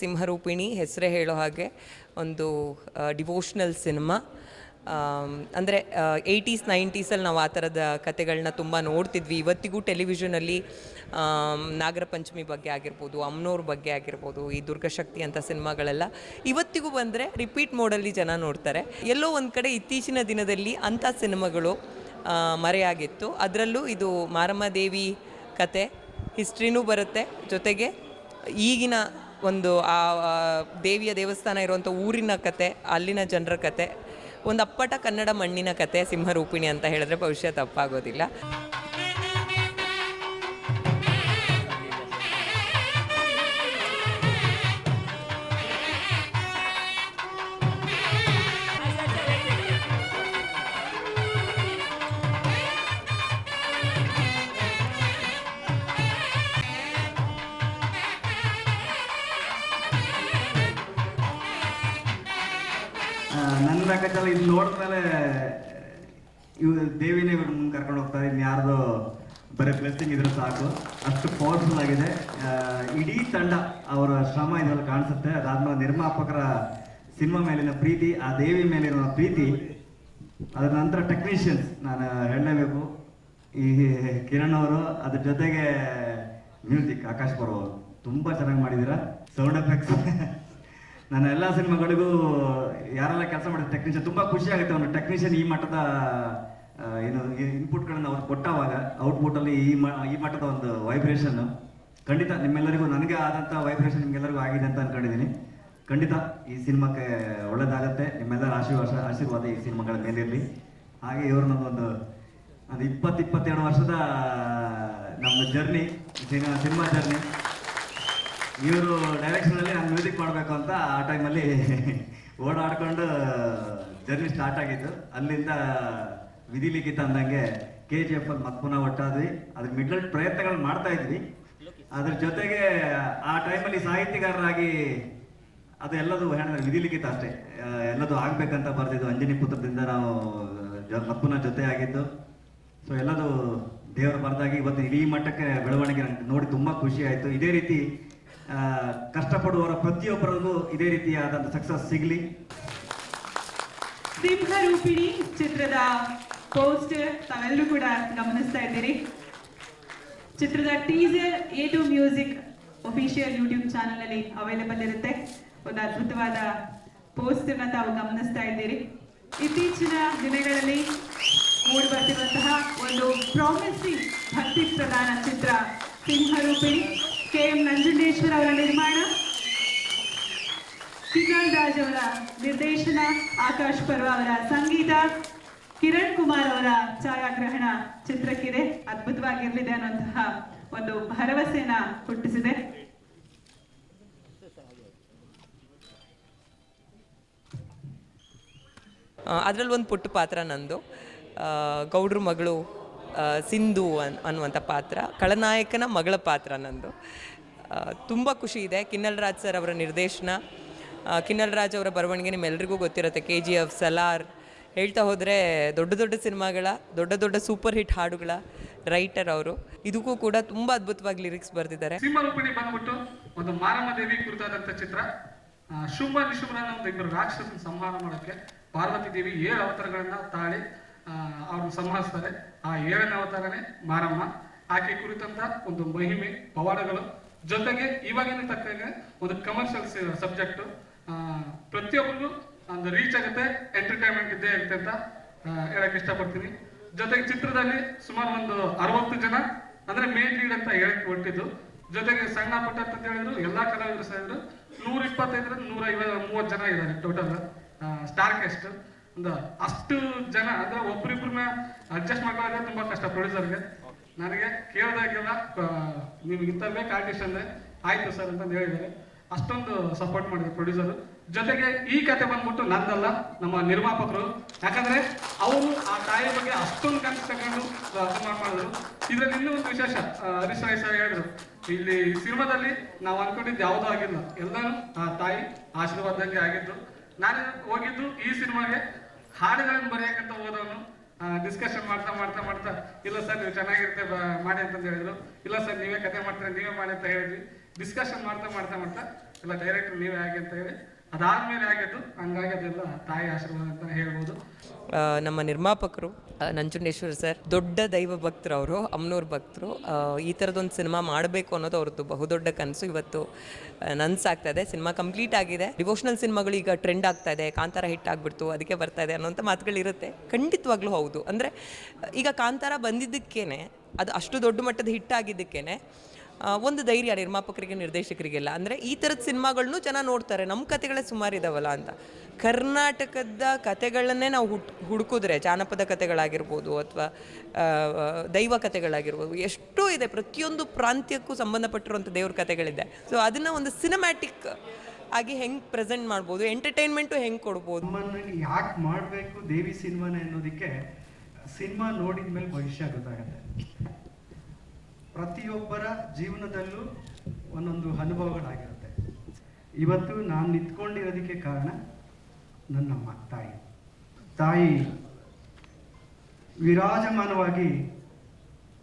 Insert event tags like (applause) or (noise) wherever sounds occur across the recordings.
ಸಿಂಹರೂಪಿಣಿ ಹೆಸರೇ ಹೇಳೋ ಹಾಗೆ ಒಂದು ಡಿವೋಷ್ನಲ್ ಸಿನಿಮಾ ಅಂದರೆ ಏಯ್ಟೀಸ್ ನೈಂಟೀಸಲ್ಲಿ ನಾವು ಆ ಥರದ ಕತೆಗಳನ್ನ ತುಂಬ ನೋಡ್ತಿದ್ವಿ. ಇವತ್ತಿಗೂ ಟೆಲಿವಿಷನಲ್ಲಿ ನಾಗರ ಪಂಚಮಿ ಬಗ್ಗೆ ಆಗಿರ್ಬೋದು, ಅಮ್ನೋರ್ ಬಗ್ಗೆ ಆಗಿರ್ಬೋದು, ಈ ದುರ್ಗಶಕ್ತಿ ಅಂತ ಸಿನಿಮಾಗಳೆಲ್ಲ ಇವತ್ತಿಗೂ ಬಂದರೆ ರಿಪೀಟ್ ಮೋಡಲ್ಲಿ ಜನ ನೋಡ್ತಾರೆ. ಎಲ್ಲೋ ಒಂದು ಕಡೆ ಇತ್ತೀಚಿನ ದಿನದಲ್ಲಿ ಅಂಥ ಸಿನಿಮಾಗಳು ಮರೆಯಾಗಿತ್ತು. ಅದರಲ್ಲೂ ಇದು ಮಾರಮ್ಮ ದೇವಿ ಕತೆ ಹಿಸ್ಟ್ರಿನೂ ಬರುತ್ತೆ. ಜೊತೆಗೆ ಈಗಿನ ಒಂದು, ಆ ದೇವಿಯ ದೇವಸ್ಥಾನ ಇರುವಂಥ ಊರಿನ ಕತೆ, ಅಲ್ಲಿನ ಜನರ ಕತೆ, ಒಂದು ಅಪ್ಪಟ ಕನ್ನಡ ಮಣ್ಣಿನ ಕತೆ, ಸಿಂಹರೂಪಿಣಿ ಅಂತ ಹೇಳಿದ್ರೆ ಭವಿಷ್ಯ ತಪ್ಪಾಗೋದಿಲ್ಲ. ಲೆಕ್ಕಾಚಾರ ಇದು ನೋಡಿದ್ಮೇಲೆ ಇವ್ ದೇವಿನೇ ಇವ್ರ ಮುಂದೆ ಕರ್ಕೊಂಡು ಹೋಗ್ತಾರೆ ಇನ್ಯಾರ್ದು ಬರೀ ಬ್ಲೆಸ್ಸಿಂಗ್ ಇದ್ರೆ ಸಾಕು. ಅಷ್ಟು ಪವರ್ಫುಲ್ ಆಗಿದೆ. ಇಡೀ ತಂಡ ಅವರ ಶ್ರಮ ಇದರಲ್ಲಿ ಕಾಣಿಸುತ್ತೆ. ಅದಾದ್ಮೇಲೆ ನಿರ್ಮಾಪಕರ ಸಿನಿಮಾ ಮೇಲಿನ ಪ್ರೀತಿ, ಆ ದೇವಿ ಮೇಲಿರೋ ಪ್ರೀತಿ, ಅದರ ನಂತರ ಟೆಕ್ನಿಷಿಯನ್ಸ್ ನಾನು ಹೇಳಲೇಬೇಕು. ಈ ಕಿರಣ್ ಅವರು, ಅದ್ರ ಜೊತೆಗೆ ಮ್ಯೂಸಿಕ್ ಆಕಾಶ್ ಬರೋ ತುಂಬ ಚೆನ್ನಾಗಿ ಮಾಡಿದ್ದೀರಾ ಸೌಂಡ್ ಎಫೆಕ್ಟ್ಸ್ (laughs) ನನ್ನ ಎಲ್ಲ ಸಿನಿಮಾಗಳಿಗೂ ಯಾರೆಲ್ಲ ಕೆಲಸ ಮಾಡಿದ ಟೆಕ್ನಿಷಿಯನ್ ತುಂಬ ಖುಷಿ ಆಗುತ್ತೆ ಒಂದು ಟೆಕ್ನಿಷಿಯನ್ ಈ ಮಟ್ಟದ ಏನು ಇನ್ಪುಟ್ಗಳನ್ನು ಅವ್ರು ಕೊಟ್ಟವಾಗ ಔಟ್ಪುಟಲ್ಲಿ ಈ ಮ, ಈ ಮಟ್ಟದ ಒಂದು ವೈಬ್ರೇಷನ್ ಖಂಡಿತ ನಿಮ್ಮೆಲ್ಲರಿಗೂ, ನನಗೆ ಆದಂಥ ವೈಬ್ರೇಷನ್ ನಿಮ್ಗೆಲ್ಲರಿಗೂ ಆಗಿದೆ ಅಂತ ಅನ್ಕೊಂಡಿದ್ದೀನಿ ಖಂಡಿತ ಈ ಸಿನಿಮಾಕ್ಕೆ ಒಳ್ಳೇದಾಗತ್ತೆ. ನಿಮ್ಮೆಲ್ಲರ ಆಶೀರ್ವಾದ ಆಶೀರ್ವಾದ ಈ ಸಿನಿಮಾಗಳ ಮೇಲಿರಲಿ. ಹಾಗೆ ಇವರು ಒಂದು ಒಂದು ಇಪ್ಪತ್ತು ಇಪ್ಪತ್ತೆರಡು ವರ್ಷದ ನಮ್ಮ ಜರ್ನಿ ಸಿನಿಮಾ ಜರ್ನಿ ಇವರು ಡೈರೆಕ್ಷನಲ್ಲಿ ನಾನು ಮ್ಯೂಸಿಕ್ ಮಾಡಬೇಕು ಅಂತ ಆ ಟೈಮಲ್ಲಿ (laughs) ಓಡಾಡ್ಕೊಂಡು ಜರ್ನಿ ಸ್ಟಾರ್ಟ್ ಆಗಿದ್ದು. ಅಲ್ಲಿಂದ ವಿಧಿ ಲಿಖಿತ ಅಂದಂಗೆ ಕೆ ಜಿ ಎಫ್ ಅಲ್ಲಿ ಮತ್ತೆ ಪುನಃ ಒಟ್ಟಾದ್ವಿ. ಅದ್ರ ಮಿಡ್ಲ್ ಪ್ರಯತ್ನಗಳು ಮಾಡ್ತಾ ಇದ್ವಿ. ಅದ್ರ ಜೊತೆಗೆ ಆ ಟೈಮಲ್ಲಿ ಸಾಹಿತ್ಯಗಾರರಾಗಿ ಅದು ಎಲ್ಲದು ಹೇಳಿದ್ರೆ ವಿಧಿ ಲಿಖಿತ ಅಷ್ಟೇ. ಎಲ್ಲದು ಆಗ್ಬೇಕಂತ ಬರ್ತಿದ್ದು ಅಂಜನಿ ಪುತ್ರದಿಂದ ನಾವು ಮತ್ಪುನಃ ಜೊತೆ ಆಗಿದ್ದು ಸೊ ಎಲ್ಲದು ದೇವರು ಬರ್ದಾಗಿ ಇವತ್ತು ಇಡೀ ಮಟ್ಟಕ್ಕೆ ಬೆಳವಣಿಗೆ ನೋಡಿ ತುಂಬಾ ಖುಷಿ ಆಯ್ತು. ಇದೇ ರೀತಿ ಕಷ್ಟಪಡುವವರ ಪ್ರತಿಯೊಬ್ಬರಿಗೂ ಇದೇ ರೀತಿಯಾದಂಥ ಸಕ್ಸಸ್ ಸಿಗಲಿ. ಸಿಂಹರೂಪಿಣಿ ಚಿತ್ರದ ಪೋಸ್ಟರ್ ತಾವೆಲ್ಲರೂ ಕೂಡ ಗಮನಿಸ್ತಾ ಇದ್ದೀರಿ. ಚಿತ್ರದ teaser A two music official YouTube channel ಅಲ್ಲಿ ಅವೈಲೇಬಲ್ ಇರುತ್ತೆ. ಒಂದು ಅದ್ಭುತವಾದ ಪೋಸ್ಟರ್ನ ತಾವು ಗಮನಿಸ್ತಾ ಇದ್ದೀರಿ. ಇತ್ತೀಚಿನ ದಿನಗಳಲ್ಲಿ ಮೂಡಿ ಬರ್ತಿರುವಂತಹ ಒಂದು ಪ್ರಾಮಿಸಿಂಗ್ ಭಕ್ತಿ ಪ್ರಧಾನ ಚಿತ್ರ ಸಿಂಹರೂಪಿಣಿ ಕೆ ಎಂ ನಂಜುಂಡೇಶ್ವರ ಅವರ ನಿರ್ಮಾಣ ಕಿರಣ್ ರಾಜ್ ಅವರ ನಿರ್ದೇಶನ, ಆಕಾಶ್ ಪರ್ವ ಅವರ ಸಂಗೀತ, ಕಿರಣ್ ಕುಮಾರ್ ಅವರ ಛಾಯಾಗ್ರಹಣ ಚಿತ್ರಕ್ಕಿದೆ. ಅದ್ಭುತವಾಗಿರಲಿದೆ ಅನ್ನುವಂತಹ ಒಂದು ಭರವಸೆಯನ್ನ ಹುಟ್ಟಿಸಿದೆ. ಅದರಲ್ಲಿ ಒಂದು ಪುಟ್ಟ ಪಾತ್ರ ನಂದು ಗೌಡ್ರ ಮಗಳು ಸಿಂಧು ಅನ್ ಅನ್ನುವಂಥ ಪಾತ್ರ, ಖಳನಾಯಕನ ಮಗಳ ಪಾತ್ರ ನಂದು. ತುಂಬ ಖುಷಿ ಇದೆ. ಕಿನ್ನಲ್ ರಾಜ್ ಸರ್ ಅವರ ನಿರ್ದೇಶನ ಕಿನ್ನಲ್ ರಾಜ್ ಅವರ ಬರವಣಿಗೆ ನಿಮ್ಮೆಲ್ರಿಗೂ ಗೊತ್ತಿರುತ್ತೆ. ಕೆ ಜಿ ಎಫ್ ಸಲಾರ್ ಹೇಳ್ತಾ ಹೋದರೆ ದೊಡ್ಡ ದೊಡ್ಡ ಸಿನಿಮಾಗಳ, ದೊಡ್ಡ ದೊಡ್ಡ ಸೂಪರ್ ಹಿಟ್ ಹಾಡುಗಳ ರೈಟರ್ ಅವರು. ಇದಕ್ಕೂ ಕೂಡ ತುಂಬ ಅದ್ಭುತವಾಗಿ ಲಿರಿಕ್ಸ್ ಬರೆದಿದ್ದಾರೆ. ಸಿಂಹರೂಪಿಣಿ ಬಂದ್ಬಿಟ್ಟು ಒಂದು ಮಾರಮ್ಮ ದೇವಿ ಕುರಿತಾದಂತ ಚಿತ್ರ ಶುಂಭ ಒಂದು ಇಬ್ಬರು ರಾಕ್ಷಸನ ಸಂಹಾರ ಮಾಡೋಕ್ಕೆ, ಪಾರ್ವತಿ ದೇವಿ ಏಳು ಅವತಾರಗಳನ್ನ ತಾಳಿ ಅವ್ರನ್ನ ಸಂಹರಿಸ್ತಾರೆ ಆ ಏಳನೇ ಅವತಾರನೇ ಮಾರಮ್ಮ. ಆಕೆ ಕುರಿತಂತ ಒಂದು ಮಹಿಮೆ, ಪವಾಡಗಳು. ಜೊತೆಗೆ ಇವಾಗಿನ ತಕ್ಕಂಗೆ ಒಂದು ಕಮರ್ಷಿಯಲ್ ಸಬ್ಜೆಕ್ಟ್ ಪ್ರತಿಯೊಬ್ಬರಿಗೂ ಒಂದು ರೀಚ್ ಆಗುತ್ತೆ ಎಂಟರ್ಟೈನ್ಮೆಂಟ್ ಇದ್ದೇ ಇರುತ್ತೆ ಅಂತ ಹೇಳಕ್ ಇಷ್ಟಪಡ್ತೀನಿ. ಜೊತೆಗೆ ಚಿತ್ರದಲ್ಲಿ ಸುಮಾರು ಒಂದು ಅರವತ್ತು ಜನ, ಅಂದ್ರೆ ಮೇನ್ ಲೀಡ್ ಅಂತ ಹೇಳಕ್ ಹೊಟ್ಟಿದ್ದು ಜೊತೆಗೆ ಸಣ್ಣ ಪುಟ್ಟ ಅಂತ ಹೇಳಿದ್ರು, ಎಲ್ಲಾ ಕಲಾವಿದರು ಸೇರಿದ್ರು ನೂರ ಇಪ್ಪತ್ತೈದರಿಂದ ನೂರ ಐವತ್ತು ಮೂವತ್ತು ಜನ ಇದ್ದಾರೆ ಟೋಟಲ್ ಸ್ಟಾರ್ ಒಂದು ಅಷ್ಟು ಜನ, ಅಂದ್ರೆ ಒಬ್ರಿಬ್ರನ್ನ ಅಡ್ಜಸ್ಟ್ ಮಾಡ್ಕೊಳ್ಳೋದೇ ತುಂಬಾ ಕಷ್ಟ ಪ್ರೊಡ್ಯೂಸರ್ಗೆ ನನಗೆ ಕೇಳಿದಾಗೆಲ್ಲ ನಿಮ್ಗೆ ಇಂಥ ಬೇಕು ಆರ್ಟಿಸ್ಟ್ ಅಂದ್ರೆ ಆಯ್ತು ಸರ್ ಅಂತ ಹೇಳಿದ್ದಾರೆ. ಅಷ್ಟೊಂದು ಸಪೋರ್ಟ್ ಮಾಡಿದ್ರು ಪ್ರೊಡ್ಯೂಸರ್ ಜೊತೆಗೆ ಈ ಕತೆ ಬಂದ್ಬಿಟ್ಟು ನಂದಲ್ಲ, ನಮ್ಮ ನಿರ್ಮಾಪಕರು. ಯಾಕಂದ್ರೆ ಅವರು ಆ ತಾಯಿ ಬಗ್ಗೆ ಅಷ್ಟೊಂದು ಕನಸು ತಗೊಂಡು ಮಾಡಿದ್ರು. ಇದರಲ್ಲಿ ಇನ್ನೂ ಒಂದು ವಿಶೇಷ ಹರೀಶ್ ರಾಯ್ ಸರ್ ಹೇಳಿದ್ರು. ಇಲ್ಲಿ ಸಿನಿಮಾದಲ್ಲಿ ನಾವು ಅನ್ಕೊಂಡಿದ್ದು ಯಾವುದೂ ಆಗಿಲ್ಲ. ಎಲ್ಲರೂ ಆ ತಾಯಿ ಆಶೀರ್ವಾದಂಗೆ ಆಗಿದ್ದು. ನಾನು ಹೋಗಿದ್ದು ಈ ಸಿನಿಮಾಗೆ ಹಾಡುಗಳನ್ನು ಬರೆಯಕ್ಕಂತ ಹೋದವನು ಡಿಸ್ಕಷನ್ ಮಾಡ್ತಾ ಮಾಡ್ತಾ ಮಾಡ್ತಾ, ಇಲ್ಲ ಸರ್, ನೀವು ಚೆನ್ನಾಗಿರುತ್ತೆ ಮಾಡಿ ಅಂತ ಹೇಳಿದ್ರು. ಇಲ್ಲ ಸರ್, ನೀವೇ ಕತೆ ಮಾಡ್ತಾರೆ, ನೀವೇ ಮಾಡಿ ಅಂತ ಹೇಳಿದ್ವಿ. ಡಿಸ್ಕಷನ್ ಮಾಡ್ತಾ ಮಾಡ್ತಾ ಮಾಡ್ತಾ, ಇಲ್ಲ ಡೈರೆಕ್ಟ್ ನೀವೇ ಆಗಿ ಅಂತ ಹೇಳಿ ಆಗಿದ್ದು ಹಂಗಾಗಿ ಅದೆಲ್ಲ ತಾಯಿ ಆಶೀರ್ವಾದ ಅಂತ ಹೇಳ್ಬೋದು. ನಮ್ಮ ನಿರ್ಮಾಪಕರು ನಂಜುಂಡೇಶ್ವರ್ ಸರ್ ದೊಡ್ಡ ದೈವ ಭಕ್ತರು ಅವರು ಅಮ್ನೂರ್ ಭಕ್ತರು. ಈ ಥರದೊಂದು ಸಿನಿಮಾ ಮಾಡಬೇಕು ಅನ್ನೋದು ಅವ್ರದ್ದು ಬಹುದೊಡ್ಡ ಕನಸು. ಇವತ್ತು ನನ್ಸಾಗ್ತಾ ಇದೆ. ಸಿನಿಮಾ ಕಂಪ್ಲೀಟ್ ಆಗಿದೆ. ಡಿವೋಷನಲ್ ಸಿನಿಮಾಗಳು ಈಗ ಟ್ರೆಂಡ್ ಆಗ್ತಾ ಇದೆ. ಕಾಂತಾರ ಹಿಟ್ ಆಗಿಬಿಡ್ತು ಅದಕ್ಕೆ ಬರ್ತಾ ಇದೆ ಅನ್ನೋಂಥ ಮಾತುಗಳಿರುತ್ತೆ. ಖಂಡಿತವಾಗ್ಲೂ ಹೌದು. ಅಂದರೆ ಈಗ ಕಾಂತಾರ ಬಂದಿದ್ದಕ್ಕೇನೆ ಅದು ಅಷ್ಟು ದೊಡ್ಡ ಮಟ್ಟದ ಹಿಟ್ ಆಗಿದ್ದಕ್ಕೇನೆ ಆ, ಒಂದು ಧೈರ್ಯ ನಿರ್ಮಾಪಕರಿಗೆ, ನಿರ್ದೇಶಕರಿಗೆಲ್ಲ. ಅಂದರೆ ಈ ಥರದ ಸಿನಿಮಾಗಳನ್ನೂ ಜನ ನೋಡ್ತಾರೆ. ನಮ್ಮ ಕತೆಗಳೇ ಸುಮಾರು ಇದಾವಲ್ಲ ಅಂತ. ಕರ್ನಾಟಕದ ಕತೆಗಳನ್ನೇ ನಾವು ಹುಟ್ ಹುಡುಕಿದ್ರೆ, ಜಾನಪದ ಕತೆಗಳಾಗಿರ್ಬೋದು ಅಥವಾ ದೈವ ಕತೆಗಳಾಗಿರ್ಬೋದು ಎಷ್ಟೋ ಇದೆ. ಪ್ರತಿಯೊಂದು ಪ್ರಾಂತ್ಯಕ್ಕೂ ಸಂಬಂಧಪಟ್ಟಿರುವಂಥ ದೇವ್ರ ಕತೆಗಳಿದೆ ಸೊ ಅದನ್ನು ಒಂದು ಸಿನಿಮ್ಯಾಟಿಕ್ ಆಗಿ ಹೆಂಗೆ ಪ್ರೆಸೆಂಟ್ ಮಾಡ್ಬೋದು ಎಂಟರ್ಟೈನ್ಮೆಂಟು ಹೆಂಗೆ ಕೊಡ್ಬೋದು. ಯಾಕೆ ಮಾಡಬೇಕು ದೇವಿ ಸಿನಿಮಾನೇ ಅನ್ನೋದಕ್ಕೆ, ಸಿನಿಮಾ ನೋಡಿದ ಮೇಲೆ ಭವಿಷ್ಯ ಗೊತ್ತಾಗುತ್ತೆ. ಪ್ರತಿಯೊಬ್ಬರ ಜೀವನದಲ್ಲೂ ಒಂದೊಂದು ಅನುಭವಗಳಾಗಿರುತ್ತೆ. ಇವತ್ತು ನಾನು ನಿಂತ್ಕೊಂಡಿರೋದಕ್ಕೆ ಕಾರಣ ನನ್ನಮ್ಮ ತಾಯಿ. ತಾಯಿ ವಿರಾಜಮಾನವಾಗಿ